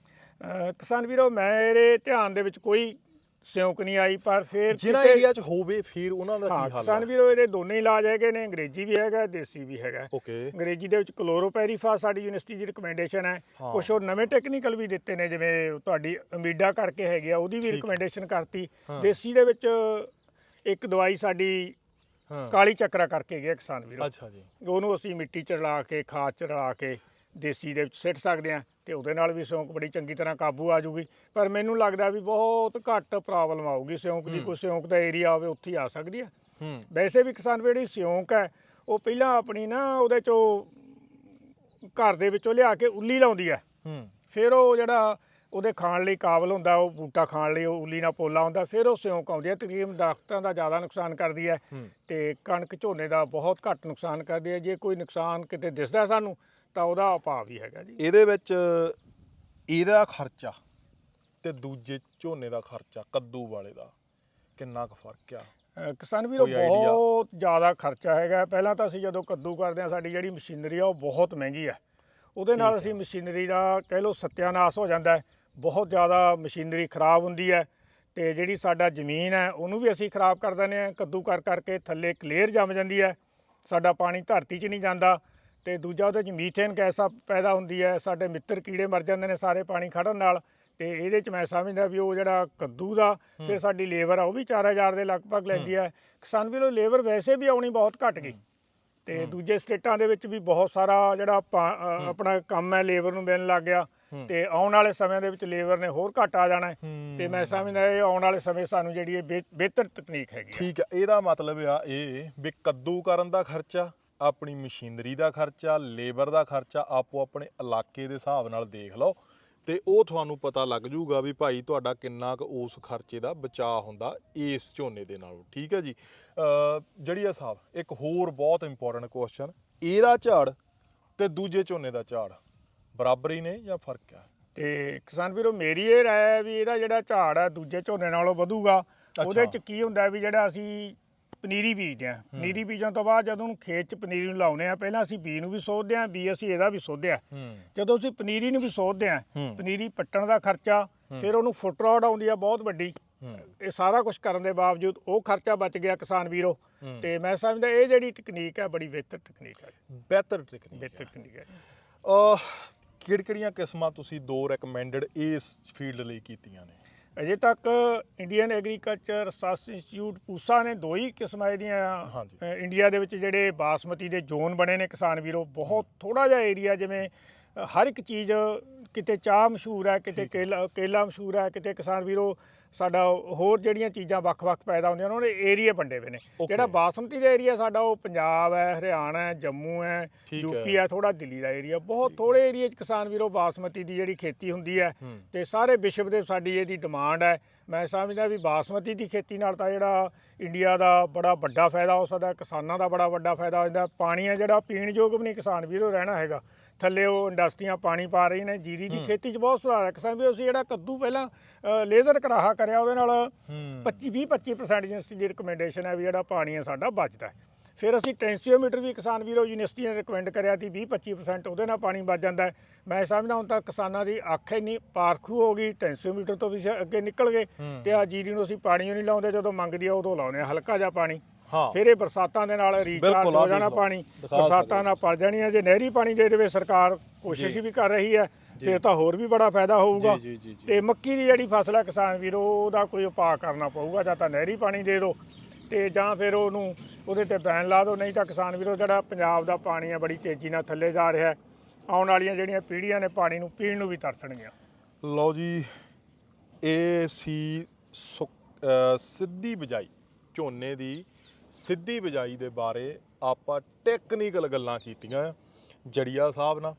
ਕਿਸਾਨ ਵੀਰੋ ਮੇਰੇ ਧਿਆਨ ਦੇ ਵਿੱਚ ਕੋਈ ਸਿਉਂਕ ਨਹੀਂ ਆਈ ਪਰ ਫਿਰ ਕਿਤੇ- ਏਰੀਆ ਚ ਹੋਵੇ ਫਿਰ ਉਹਨਾਂ ਦਾ ਹਾਂ ਕੀ ਹੱਲ ਕਿਸਾਨ ਹੈ ਵੀਰੋ ਇਹਦੇ ਦੋਨੇ ਇਲਾਜ ਹੈਗੇ ਨੇ ਅੰਗਰੇਜ਼ੀ ਵੀ ਹੈਗਾ ਦੇਸੀ ਵੀ ਹੈਗਾ। ਓਕੇ। ਅੰਗਰੇਜ਼ੀ ਦੇ ਵਿੱਚ ਕਲੋਰੋਪੈਰੀਫਾ ਸਾਡੀ ਯੂਨੀਵਰਸਿਟੀ ਦੀ ਰਿਕਮੈਂਡੇਸ਼ਨ ਹੈ। ਹਾਂ। ਕੁਝ ਹੋਰ ਨਵੇਂ ਟੈਕਨੀਕਲ ਵੀ ਦਿੱਤੇ ਨੇ ਜਿਵੇਂ ਤੁਹਾਡੀ ਅਮੀਡਾ ਕਰਕੇ ਹੈਗੀ ਆ ਉਹਦੀ ਵੀ ਠੀਕ। ਹੈ। ਰਿਕਮੈਂਡੇਸ਼ਨ ਕਰਤੀ। ਹਾਂ। ਦੇਸੀ ਦੇ ਵਿੱਚ ਇੱਕ ਦਵਾਈ ਸਾਡੀ ਹਾਂ। ਕਾਲੀ ਚੱਕਰਾ ਕਰਕੇ ਹੈਗੀ ਆ ਕਿਸਾਨ ਵੀਰੋ ਅੱਛਾ ਜੀ। ਉਹਨੂੰ ਅਸੀਂ ਮਿੱਟੀ ਚ ਰਲਾ ਕੇ ਖਾਦ ਚ ਰਲਾ ਕੇ ਦੇਸੀ ਦੇ ਵਿੱਚ ਸਿੱਟ ਸਕਦੇ ਆ ਤੇ ਉਹਦੇ ਨਾਲ ਵੀ ਸਿਉਂਕ ਬੜੀ ਚੰਗੀ ਤਰ੍ਹਾਂ ਕਾਬੂ ਆ ਜਾਊਗੀ। ਪਰ ਮੈਨੂੰ ਲੱਗਦਾ ਵੀ ਬਹੁਤ ਘੱਟ ਪ੍ਰੋਬਲਮ ਆਊਗੀ ਸਿਉਂਕ ਦੀ। ਕੋਈ ਸਿਉਂਕ ਦਾ ਏਰੀਆ ਹੋਵੇ ਉੱਥੇ ਹੀ ਆ ਸਕਦੀ ਹੈ ਹੂੰ। ਵੈਸੇ ਵੀ ਕਿਸਾਨ ਜਿਹੜੀ ਸਿਉਂਕ ਹੈ ਉਹ ਪਹਿਲਾਂ ਆਪਣੀ ਨਾ ਉਹਦੇ ਚੋਂ ਘਰ ਦੇ ਵਿੱਚੋਂ ਲਿਆ ਕੇ ਉੱਲੀ ਲਾਉਂਦੀ ਹੈ। ਹੂੰ। ਫਿਰ ਉਹ ਜਿਹੜਾ ਉਹਦੇ ਖਾਣ ਲਈ ਕਾਬਲ ਹੁੰਦਾ ਉਹ ਬੂਟਾ ਖਾਣ ਲਈ ਉਹ ਉੱਲੀ ਨਾਲ ਪੋਲਾ ਹੁੰਦਾ ਫਿਰ ਉਹ ਸਿਉਂਕ ਆਉਂਦੀ ਹੈ। ਤਕਰੀਬਨ ਦਰਖਤਾਂ ਦਾ ਜ਼ਿਆਦਾ ਨੁਕਸਾਨ ਕਰਦੀ ਹੈ ਹੂੰ। ਤੇ ਕਣਕ ਝੋਨੇ ਦਾ ਬਹੁਤ ਘੱਟ ਨੁਕਸਾਨ ਕਰਦੀ ਹੈ। ਜੇ ਕੋਈ ਨੁਕਸਾਨ ਕਿਤੇ ਦਿਸਦਾ ਸਾਨੂੰ ਤਾਂ ਉਹਦਾ ਉਪਾਅ ਵੀ ਹੈਗਾ ਜੀ। ਇਹਦੇ ਵਿੱਚ ਇਹਦਾ ਖਰਚਾ ਤੇ ਦੂਜੇ ਝੋਨੇ ਦਾ ਖਰਚਾ ਕੱਦੂ ਵਾਲੇ ਦਾ ਕਿੰਨਾ ਕੁ ਫ਼ਰਕ ਆ? ਕਿਸਾਨ ਵੀਰੋ ਕੋਈ idea? ਬਹੁਤ ਜ਼ਿਆਦਾ ਖਰਚਾ ਹੈਗਾ। ਪਹਿਲਾਂ ਤਾਂ ਅਸੀਂ ਜਦੋਂ ਕੱਦੂ ਕਰਦੇ ਹਾਂ ਸਾਡੀ ਜਿਹੜੀ ਮਸ਼ੀਨਰੀ ਆ ਉਹ ਬਹੁਤ ਮਹਿੰਗੀ ਹੈ ਉਹਦੇ ਨਾਲ ਅਸੀਂ। ਮਸ਼ੀਨਰੀ ਦਾ ਕਹਿ ਲਓ ਸੱਤਿਆਨਾਸ਼ ਹੋ ਜਾਂਦਾ ਹੈ। ਬਹੁਤ ਜ਼ਿਆਦਾ ਮਸ਼ੀਨਰੀ ਖਰਾਬ ਹੁੰਦੀ ਹੈ ਤੇ ਜਿਹੜੀ ਸਾਡਾ ਜ਼ਮੀਨ ਹੈ ਉਹਨੂੰ ਵੀ ਅਸੀਂ ਖਰਾਬ ਕਰ ਦਿੰਦੇ ਹਾਂ। ਕੱਦੂ ਕਰ ਕਰਕੇ ਥੱਲੇ ਕਲੇਰ ਜੰਮ ਜਾਂਦੀ ਹੈ। ਸਾਡਾ ਪਾਣੀ ਧਰਤੀ 'ਚ ਨਹੀਂ ਜਾਂਦਾ। ਤੇ ਦੂਜਾ ਉਹਦੇ 'ਚ ਮੀਥੇਨ ਗੈਸ ਆ ਪੈਦਾ ਹੁੰਦੀ ਹੈ ਸਾਡੇ ਮਿੱਤਰ ਕੀੜੇ ਮਰ ਜਾਂਦੇ ਨੇ ਸਾਰੇ ਪਾਣੀ ਖੜਨ ਨਾਲ ਤੇ ਇਹਦੇ 'ਚ ਮੈਂ ਸਮਝਦਾ ਵੀ ਉਹ ਜਿਹੜਾ ਕੱਦੂ ਦਾ ਫਿਰ ਸਾਡੀ ਲੇਬਰ ਆ ਉਹ ਵੀ 4000 ਦੇ ਲਗਭਗ ਲੈਂਦੀ ਹੈ। ਕਿਸਾਨ ਵੀਰੋ ਲੇਬਰ ਵੈਸੇ ਵੀ ਆਉਣੀ ਬਹੁਤ ਘਟ ਗਈ। ਤੇ ਦੂਜੇ ਸਟੇਟਾਂ ਦੇ ਵਿੱਚ ਵੀ ਬਹੁਤ ਸਾਰਾ ਜਿਹੜਾ ਆਪਣਾ ਕੰਮ ਹੈ ਲੇਬਰ ਨੂੰ ਮਿਲਣ ਲੱਗ ਗਿਆ। ਹੂੰ। ਤੇ ਆਉਣ ਵਾਲੇ ਸਮੇਂ ਦੇ ਵਿੱਚ ਲੇਬਰ ਨੇ ਹੋਰ ਘਟ ਆ ਜਾਣਾ ਹੈ। ਹੂੰ। ਤੇ ਮੈਂ ਸਮਝਦਾ ਇਹ ਆਉਣ ਵਾਲੇ ਸਮੇਂ ਸਾਨੂੰ ਜਿਹੜੀ ਇਹ ਬਿਹ- ਬਿਹਤਰ ਤਕਨੀਕ ਹੈਗੀ ਹੈ ਠੀਕ ਆ ਇਹਦਾ ਮਤਲਬ ਆ ਇਹ ਵੀ ਕੱਦੂ ਕਰਨ ਦਾ ਖਰਚਾ ਆਪਣੀ ਮਸ਼ੀਨਰੀ ਦਾ ਖਰਚਾ ਲੇਬਰ ਦਾ ਖਰਚਾ ਆਪੋ ਆਪਣੇ ਇਲਾਕੇ ਦੇ ਹਿਸਾਬ ਨਾਲ ਦੇਖ ਲਓ ਤੇ ਉਹ ਤੁਹਾਨੂੰ ਪਤਾ ਲੱਗ ਜੂਗਾ ਵੀ ਭਾਈ ਤੁਹਾਡਾ ਕਿੰਨਾ ਕੁ ਉਸ ਖਰਚੇ ਦਾ ਬਚਾਅ ਹੁੰਦਾ ਇਸ ਝੋਨੇ ਦੇ ਨਾਲੋਂ ਠੀਕ ਹੈ ਜੀ ਜੜੀਆ ਸਾਹਿਬ ਇੱਕ ਹੋਰ ਬਹੁਤ ਇੰਪੋਰਟੈਂਟ ਕੁਐਸਚਨ ਇਹਦਾ ਝਾੜ ਤੇ ਦੂਜੇ ਝੋਨੇ ਦਾ ਝਾੜ ਬਰਾਬਰ ਹੀ ਨੇ ਜਾਂ ਫ਼ਰਕ ਆ ਤੇ ਕਿਸਾਨ ਵੀਰੋ ਮੇਰੀ ਇਹ ਰਾਏ ਹੈ ਵੀ ਇਹਦਾ ਜਿਹੜਾ ਝਾੜ ਹੈ ਦੂਜੇ ਝੋਨੇ ਨਾਲੋਂ ਵਧੂਗਾ ਉਹਦੇ। ਚ ਕੀ ਹੁੰਦਾ ਵੀ ਜਿਹੜਾ ਅਸੀਂ ਪਨੀਰੀ ਬੀਜਦੇ ਆ ਪਨੀਰੀ ਬੀਜਣ ਤੋਂ ਬਾਅਦ ਜਦੋਂ ਉਹਨੂੰ ਖੇਤ ਚ ਪਨੀਰੀ ਨੂੰ ਲਾਉਨੇ ਆ ਪਹਿਲਾਂ ਅਸੀਂ ਬੀ ਨੂੰ ਵੀ ਸੋਧਦੇ ਆ ਬੀ ਅਸੀਂ ਇਹਦਾ ਵੀ ਸੋਧਦੇ ਆ ਹੂੰ। ਜਦੋਂ ਅਸੀਂ ਪਨੀਰੀ ਨੂੰ ਵੀ ਸੋਧਦੇ ਆ। ਪਨੀਰੀ ਪੱਟਣ ਦਾ ਖਰਚਾ ਫਿਰ ਉਹਨੂੰ ਫੁੱਟ ਰੋਡ ਆਉਂਦੀ ਆ ਬਹੁਤ ਵੱਡੀ। ਇਹ ਸਾਰਾ ਕੁਝ ਕਰਨ ਦੇ ਬਾਵਜੂਦ ਉਹ ਖਰਚਾ ਬਚ ਗਿਆ ਕਿਸਾਨ ਵੀਰੋ। ਤੇ ਮੈਂ ਸਮਝਦਾ ਇਹ ਜਿਹੜੀ ਟੈਕਨੀਕ ਹੈ ਬੜੀ ਬਿਹਤਰ ਟੈਕਨੀਕ ਹੈ ਬਿਹਤਰ ਟੈਕਨੀਕ ਬਿਹਤਰ ਟੈਕਨੀਕ ਹੈ ਕਿਹੜੀ ਕਿਹੜੀਆਂ ਕਿਸਮਾਂ ਤੁਸੀਂ ਦੋ ਰეკਮੈਂਡਡ ਇਸ ਫੀਲਡ ਲਈ ਕੀਤੀਆਂ ਨੇ? ਅਜੇ ਤੱਕ Indian agriculture research institute Pusa ਨੇ ਦੋ ਹੀ ਕਿਸਮਾਂ ਇਹਦੀਆਂ ਹਾਂਜੀ। ਇੰਡੀਆ ਦੇ ਵਿੱਚ ਜਿਹੜੇ ਬਾਸਮਤੀ ਦੇ ਜ਼ੋਨ ਬਣੇ ਨੇ ਕਿਸਾਨ ਵੀਰੋ ਬਹੁਤ ਥੋੜਾ ਜਿਹਾ ਏਰੀਆ ਜਿਵੇਂ ਅ, ਹਰ ਇੱਕ ਚੀਜ਼ ਕਿਤੇ ਚਾਹ ਮਸ਼ਹੂਰ ਹੈ ਕਿਤੇ ਕੇਲਾ ਕੇਲਾ ਮਸ਼ਹੂਰ ਹੈ ਕਿਤੇ ਕਿਸਾਨ ਵੀਰੋ ਸਾਡਾ ਹੋਰ ਜਿਹੜੀਆਂ ਚੀਜ਼ਾਂ ਵੱਖ-ਵੱਖ ਪੈਦਾ ਹੁੰਦੀਆਂ ਨੇ ਉਹਨੇ ਏਰੀਆ ਵੰਡੇ ਹੋਏ ਨੇ. ਜਿਹੜਾ ਬਾਸਮਤੀ ਦਾ ਏਰੀਆ ਸਾਡਾ ਉਹ ਪੰਜਾਬ ਹੈ ਹਰਿਆਣਾ ਹੈ ਜੰਮੂ ਹੈ। ਯੂਪੀ ਹੈ ਥੋੜਾ ਦਿੱਲੀ ਦਾ ਏਰੀਆ ਬਹੁਤ ਥੋੜੇ ਏਰੀਆ 'ਚ ਕਿਸਾਨ ਵੀਰੋ ਬਾਸਮਤੀ ਦੀ ਜਿਹੜੀ ਖੇਤੀ ਹੁੰਦੀ ਹੂੰ। ਤੇ ਸਾਰੇ ਵਿਸ਼ਵ ਦੇ ਸਾਡੀ ਇਹਦੀ ਡਿਮਾਂਡ ਹੈ ਮੈਂ ਸਮਝਦਾ ਵੀ ਬਾਸਮਤੀ ਦੀ ਖੇਤੀ ਨਾਲ ਤਾਂ ਜਿਹੜਾ ਇੰਡੀਆ ਦਾ ਬੜਾ ਵੱਡਾ ਫਾਇਦਾ ਹੋ ਸਕਦਾ ਕਿਸਾਨਾਂ ਦਾ ਬੜਾ ਵੱਡਾ ਫਾਇਦਾ ਹੋ ਜਾਂਦਾ। ਪਾਣੀ ਹੈ ਜਿਹੜਾ ਪੀਣ ਯੋਗ ਵੀ ਨਹੀਂ ਕਿਸਾਨ ਵੀਰੋ ਰਹਿਣਾ ਹੈਗਾ। ਥੱਲੇ ਉਹ ਇੰਡਸਟਰੀਆਂ ਪਾਣੀ ਪਾ ਰਹੀ ਨੇ ਜੀਰੀ ਦੀ। ਖੇਤੀ 'ਚ ਬਹੁਤ ਸੁਧਾਰ ਹੈ। ਕਿਸਾਨ ਵੀ ਅਸੀਂ ਜਿਹੜਾ ਕੱਦੂ ਪਹਿਲਾਂ ਲੇਜ਼ਰ ਕਰਾਹਾ ਕਰਿਆ ਉਹਦੇ ਨਾਲ ਹੂੰ। 25 20 25% ਯੂਨੀਵਰਸਿਟੀ ਦੀ ਰਿਕਮੈਂਡੇਸ਼ਨ ਹੈ ਵੀ ਜਿਹੜਾ ਪਾਣੀ ਹੈ ਸਾਡਾ ਬਚਦਾ ਹੈ। ਫਿਰ ਅਸੀਂ ਟੈਂਸੀਓਮੀਟਰ ਵੀ ਕਿਸਾਨ ਵੀਰੋ ਯੂਨੀਵਰਸਿਟੀ ਨੇ ਰਿਕਮੈਂਡ ਕਰਿਆ ਸੀ 20 25% ਉਹਦੇ ਨਾਲ ਪਾਣੀ ਬਚ ਜਾਂਦਾ ਹੈ ਮੈਂ ਸਮਝਦਾ ਹੁਣ ਤਾਂ ਕਿਸਾਨਾਂ ਦੀ ਅੱਖ ਇੰਨੀ ਪਾਰਖੂ ਹੋ ਗਈ ਟੈਂਸੀਓਮੀਟਰ ਤੋਂ ਵੀ ਅੱਗੇ ਨਿਕਲ ਗਏ। ਤੇ ਆ ਜੀਰੀ ਨੂੰ ਅਸੀਂ ਪਾਣੀ ਨਹੀਂ ਲਾਉਂਦੇ ਜਦੋਂ ਮੰਗਦੀ ਆ ਉਦੋਂ ਲਾਉਂਦੇ ਆ ਹਲਕਾ ਜਿਹਾ ਪਾਣੀ ਫਿਰ ਇਹ ਬਰਸਾਤਾਂ ਦੇ ਨਾਲ ਰੀਚਾਰਜ ਹੋ ਜਾਣਾ। ਪਾਣੀ ਬਰਸਾਤਾਂ ਨਾਲ ਪੜ ਜਾਣੀ ਹੈ ਜੇ ਨਹਿਰੀ ਪਾਣੀ ਦੇ ਦੇਵੇ ਸਰਕਾਰ ਕੋਸ਼ਿਸ਼। ਵੀ ਕਰ ਰਹੀ ਹੈ। ਫਿਰ ਤਾਂ ਹੋਰ ਵੀ ਬੜਾ ਫਾਇਦਾ ਹੋਊਗਾ ਤੇ ਮੱਕੀ ਦੀ ਜਿਹੜੀ ਫਸਲ ਹੈ ਕਿਸਾਨ ਵੀਰੋ ਉਹਦਾ ਕੋਈ ਉਪਾਅ ਕਰਨਾ ਪਊਗਾ ਜਾਂ ਤਾਂ ਨਹਿਰੀ ਪਾਣੀ ਦੇ ਦਿਓ ਤੇ ਜਾਂ ਫਿਰ ਉਹਨੂੰ ਉਹਦੇ ਤੇ ਬੈਨ ਲਾ ਦਿਓ, ਨਹੀਂ ਤਾਂ ਕਿਸਾਨ ਵੀਰੋ ਜਿਹੜਾ ਪੰਜਾਬ ਦਾ ਪਾਣੀ ਆ ਬੜੀ ਤੇਜ਼ੀ ਨਾਲ ਥੱਲੇ ਜਾ ਰਿਹਾ ਆਉਣ ਵਾਲੀਆਂ ਜਿਹੜੀਆਂ ਪੀੜ੍ਹੀਆਂ ਨੇ ਪਾਣੀ ਨੂੰ ਪੀਣ ਨੂੰ ਵੀ ਤਰਸਣਗੀਆਂ। ਲਓ ਜੀ ਇਹ ਸੀ ਸੁੱਕ- ਸਿੱਧੀ ਬਿਜਾਈ, ਝੋਨੇ ਦੀ ਸਿੱਧੀ ਬਿਜਾਈ ਦੇ ਬਾਰੇ ਆਪਾਂ ਟੈਕਨੀਕਲ ਗੱਲਾਂ ਕੀਤੀਆਂ। ਜੜੀਆ ਸਾਹਿਬ ਨਾਲ,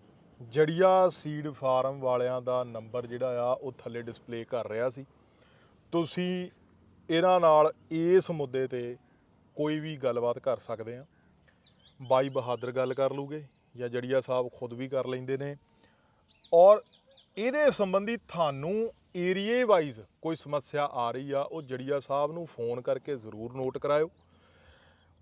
ਜੜੀਆ ਸੀਡ ਫਾਰਮ ਵਾਲਿਆਂ ਦਾ ਨੰਬਰ ਜਿਹੜਾ ਆ, ਉਹ ਥੱਲੇ ਡਿਸਪਲੇ ਕਰ ਰਿਹਾ ਸੀ। ਤੁਸੀਂ ਇਹਨਾਂ ਨਾਲ ਇਸ ਮੁੱਦੇ ਤੇ ਕੋਈ ਵੀ ਗੱਲਬਾਤ ਕਰ ਸਕਦੇ ਆ ਬਾਈ ਬਹਾਦਰ ਗੱਲ ਕਰ ਲੂਗੇ ਜਾਂ ਜੜੀਆ ਸਾਹਿਬ ਖੁਦ ਵੀ ਕਰ ਲੈਂਦੇ ਨੇ। ਔਰ ਇਹਦੇ ਸੰਬੰਧੀ ਤੁਹਾਨੂੰ ਏਰੀਏ ਵਾਈਜ਼ ਕੋਈ ਸਮੱਸਿਆ ਆ ਰਹੀ ਆ, ਉਹ ਜੜੀਆ ਸਾਹਿਬ ਨੂੰ ਫੋਨ ਕਰਕੇ ਜ਼ਰੂਰ ਨੋਟ ਕਰਾਇਓ।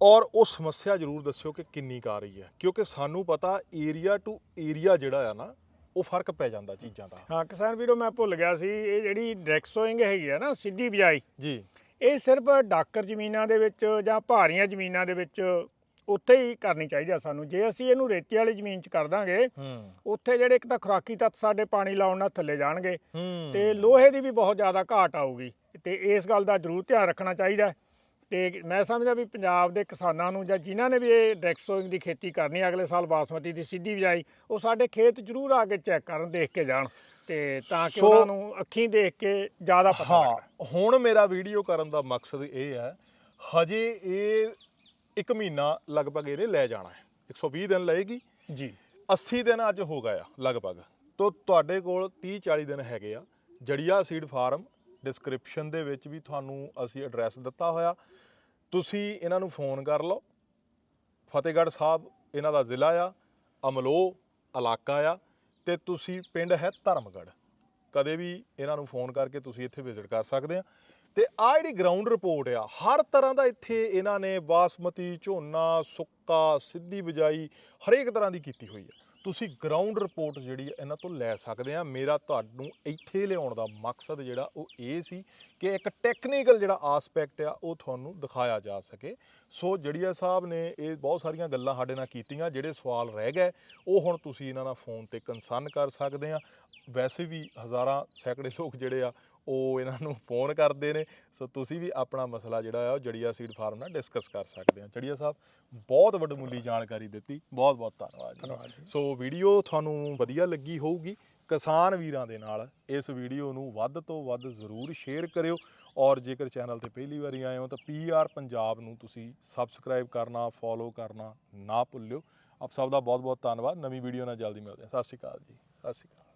ਔਰ ਉਹ ਸਮੱਸਿਆ ਜ਼ਰੂਰ ਦੱਸਿਓ ਕਿ ਕਿੰਨੀ ਕੁ ਆ ਰਹੀ ਹੈ। ਕਿਉਂਕਿ ਸਾਨੂੰ ਪਤਾ ਏਰੀਆ ਟੂ ਏਰੀਆ ਜਿਹੜਾ ਆ ਨਾ ਉਹ ਫ਼ਰਕ ਪੈ ਜਾਂਦਾ ਚੀਜ਼ਾਂ ਦਾ। ਹਾਂ ਕਿਸਾਨ ਵੀਰੋ ਮੈਂ ਭੁੱਲ ਗਿਆ ਸੀ ਇਹ ਜਿਹੜੀ ਡੈਕਸੋਇੰਗ ਹੈਗੀ ਆ ਨਾ ਸਿੱਧੀ ਬਿਜਾਈ ਜੀ। ਇਹ ਸਿਰਫ ਡਾਕਰ ਜ਼ਮੀਨਾਂ ਦੇ ਵਿੱਚ ਜਾਂ ਭਾਰੀਆਂ ਜ਼ਮੀਨਾਂ ਦੇ ਵਿੱਚ ਉੱਥੇ ਹੀ ਕਰਨੀ ਚਾਹੀਦੀ ਆ ਸਾਨੂੰ। ਜੇ ਅਸੀਂ ਇਹਨੂੰ ਰੇਤੀ ਵਾਲੀ ਜ਼ਮੀਨ 'ਚ ਕਰ ਦਾਂਗੇ ਹੂੰ। ਉੱਥੇ ਜਿਹੜੇ ਇੱਕ ਤਾਂ ਖੁਰਾਕੀ ਤੱਤ ਸਾਡੇ ਪਾਣੀ ਲਾਉਣ ਨਾਲ ਥੱਲੇ ਜਾਣਗੇ ਤੇ ਲੋਹੇ ਦੀ ਵੀ ਬਹੁਤ ਜ਼ਿਆਦਾ ਘਾਟ ਆਊਗੀ। ਤੇ ਇਸ ਗੱਲ ਦਾ ਜ਼ਰੂਰ ਧਿਆਨ ਰੱਖਣਾ ਚਾਹੀਦਾ। ਤੇ ਮੈਂ ਸਮਝਦਾ ਵੀ ਪੰਜਾਬ ਦੇ ਕਿਸਾਨਾਂ ਨੂੰ ਜਾਂ ਜਿਨ੍ਹਾਂ ਨੇ ਵੀ ਇਹ ਡੈਕਸੋਇੰਗ ਦੀ ਖੇਤੀ ਕਰਨੀ ਅਗਲੇ ਸਾਲ ਬਾਸਮਤੀ ਦੀ ਸਿੱਧੀ ਬਿਜਾਈ ਉਹ ਸਾਡੇ ਖੇਤ ਜ਼ਰੂਰ ਆ ਕੇ ਚੈੱਕ ਕਰਨ ਦੇਖ ਕੇ ਜਾਣ। ਤੇ ਤਾਂ ਕਿ ਉਹਨਾਂ ਨੂੰ ਅੱਖੀਂ ਦੇਖ ਕੇ ਜ਼ਿਆਦਾ ਪਤਾ ਹਾਂ ਲੱਗਦਾ ਹੁਣ ਮੇਰਾ ਵੀਡੀਓ ਕਰਨ ਦਾ ਮਕਸਦ ਇਹ ਹੈ ਹਜੇ ਇਹ ਇੱਕ ਮਹੀਨਾ ਲਗਭਗ ਇਹਨੇ ਲੈ ਜਾਣਾ ਹੈ। 120 ਦਿਨ ਲਏਗੀ। ਜੀ। 80 ਦਿਨ ਅੱਜ ਹੋ ਗਏ ਆ ਲਗਭਗ। ਤੋਂ ਤੁਹਾਡੇ ਕੋਲ 30 40 ਦਿਨ ਹੈਗੇ ਆ ਜੜੀਆ ਸੀਡ ਫਾਰਮ ਡਿਸਕ੍ਰਿਪਸ਼ਨ ਦੇ ਵਿੱਚ ਵੀ ਤੁਹਾਨੂੰ ਅਸੀਂ ਐਡਰੈਸ ਦਿੱਤਾ ਹੋਇਆ। ਤੁਸੀਂ ਇਹਨਾਂ ਨੂੰ ਫੋਨ ਕਰ ਲਓ। ਫਤਿਹਗੜ੍ਹ ਸਾਹਿਬ ਇਹਨਾਂ ਦਾ ਜ਼ਿਲ੍ਹਾ ਆ ਅਮਲੋ ਇਲਾਕਾ ਆ ਤੇ ਤੁਸੀਂ ਪਿੰਡ ਹੈ ਧਰਮਗੜ੍ਹ। ਕਦੇ ਵੀ ਇਹਨਾਂ ਨੂੰ ਫੋਨ ਕਰਕੇ ਤੁਸੀਂ ਇੱਥੇ ਵਿਜ਼ਿਟ ਕਰ ਸਕਦੇ ਆ। ਤੇ ਆ ਜਿਹੜੀ ਗਰਾਊਂਡ ਰਿਪੋਰਟ ਆ, ਹਰ ਤਰ੍ਹਾਂ ਦਾ ਇੱਥੇ ਇਹਨਾਂ ਨੇ ਬਾਸਮਤੀ, ਝੋਨਾ, ਸੁੱਕਾ, ਸਿੱਧੀ ਬਿਜਾਈ ਹਰੇਕ ਤਰ੍ਹਾਂ ਦੀ ਕੀਤੀ ਹੋਈ ਆ। ਤੁਸੀਂ ਗਰਾਊਂਡ ਰਿਪੋਰਟ ਜਿਹੜੀ ਇਹਨਾਂ ਤੋਂ ਲੈ ਸਕਦੇ ਆ ਮੇਰਾ ਤੁਹਾਨੂੰ ਇੱਥੇ ਲਿਆਉਣ ਦਾ ਮਕਸਦ ਜਿਹੜਾ ਉਹ ਇਹ ਸੀ ਕਿ ਇੱਕ ਟੈਕਨੀਕਲ ਜਿਹੜਾ ਆਸਪੈਕਟ ਆ ਉਹ ਤੁਹਾਨੂੰ ਦਿਖਾਇਆ ਜਾ ਸਕੇ। ਸੋ ਜੜੀਆ ਸਾਹਿਬ ਨੇ ਇਹ ਬਹੁਤ ਸਾਰੀਆਂ ਗੱਲਾਂ ਸਾਡੇ ਨਾਲ ਕੀਤੀਆਂ ਜਿਹੜੇ ਸਵਾਲ ਰਹਿ ਗਏ ਉਹ ਹੁਣ ਤੁਸੀਂ ਇਹਨਾਂ ਨਾਲ ਫੋਨ ਤੇ ਕੰਸਰਨ ਕਰ ਸਕਦੇ ਆ। ਵੈਸੇ ਵੀ ਹਜ਼ਾਰਾਂ ਸੈਂਕੜੇ ਲੋਕ ਜਿਹੜੇ ਆ ਉਹ ਇਹਨਾਂ ਨੂੰ ਫੋਨ ਕਰਦੇ ਨੇ। ਸੋ ਤੁਸੀਂ ਵੀ ਆਪਣਾ ਮਸਲਾ ਜਿਹੜਾ ਆ ਉਹ ਜੜੀਆ ਸੀਡ ਫਾਰਮ ਨਾਲ ਡਿਸਕਸ ਕਰ ਸਕਦੇ ਆ। ਜੜੀਆ ਸਾਹਿਬ ਬਹੁਤ ਵੱਡਮੁੱਲੀ ਜਾਣਕਾਰੀ ਦਿੱਤੀ। ਬਹੁਤ ਬਹੁਤ ਧੰਨਵਾਦ ਸੋ ਵੀਡੀਓ ਤੁਹਾਨੂੰ ਵਧੀਆ ਲੱਗੀ ਹੋਊਗੀ। ਕਿਸਾਨ ਵੀਰਾਂ ਦੇ ਨਾਲ ਇਸ ਵੀਡੀਓ ਨੂੰ ਵੱਧ ਤੋਂ ਵੱਧ ਜ਼ਰੂਰ ਸ਼ੇਅਰ ਕਰਿਓ ਔਰ ਜੇਕਰ ਚੈਨਲ ਤੇ ਪਹਿਲੀ ਵਾਰੀ ਆਏ ਹੋ ਤਾਂ ਪੀਆਰ ਪੰਜਾਬ ਨੂੰ ਤੁਸੀਂ ਸਬਸਕ੍ਰਾਈਬ ਕਰਨਾ ਫੋਲੋ ਕਰਨਾ ਨਾ ਭੁੱਲਿਓ। ਆਪ ਸਭ ਦਾ ਬਹੁਤ ਬਹੁਤ ਧੰਨਵਾਦ। ਨਵੀਂ ਵੀਡੀਓ ਨਾਲ ਜਲਦੀ ਮਿਲਦੇ ਹਾਂ। ਸਤਿ ਸ਼੍ਰੀ ਅਕਾਲ ਜੀ। ਸਤਿ ਸ਼੍ਰੀ ਅਕਾਲ।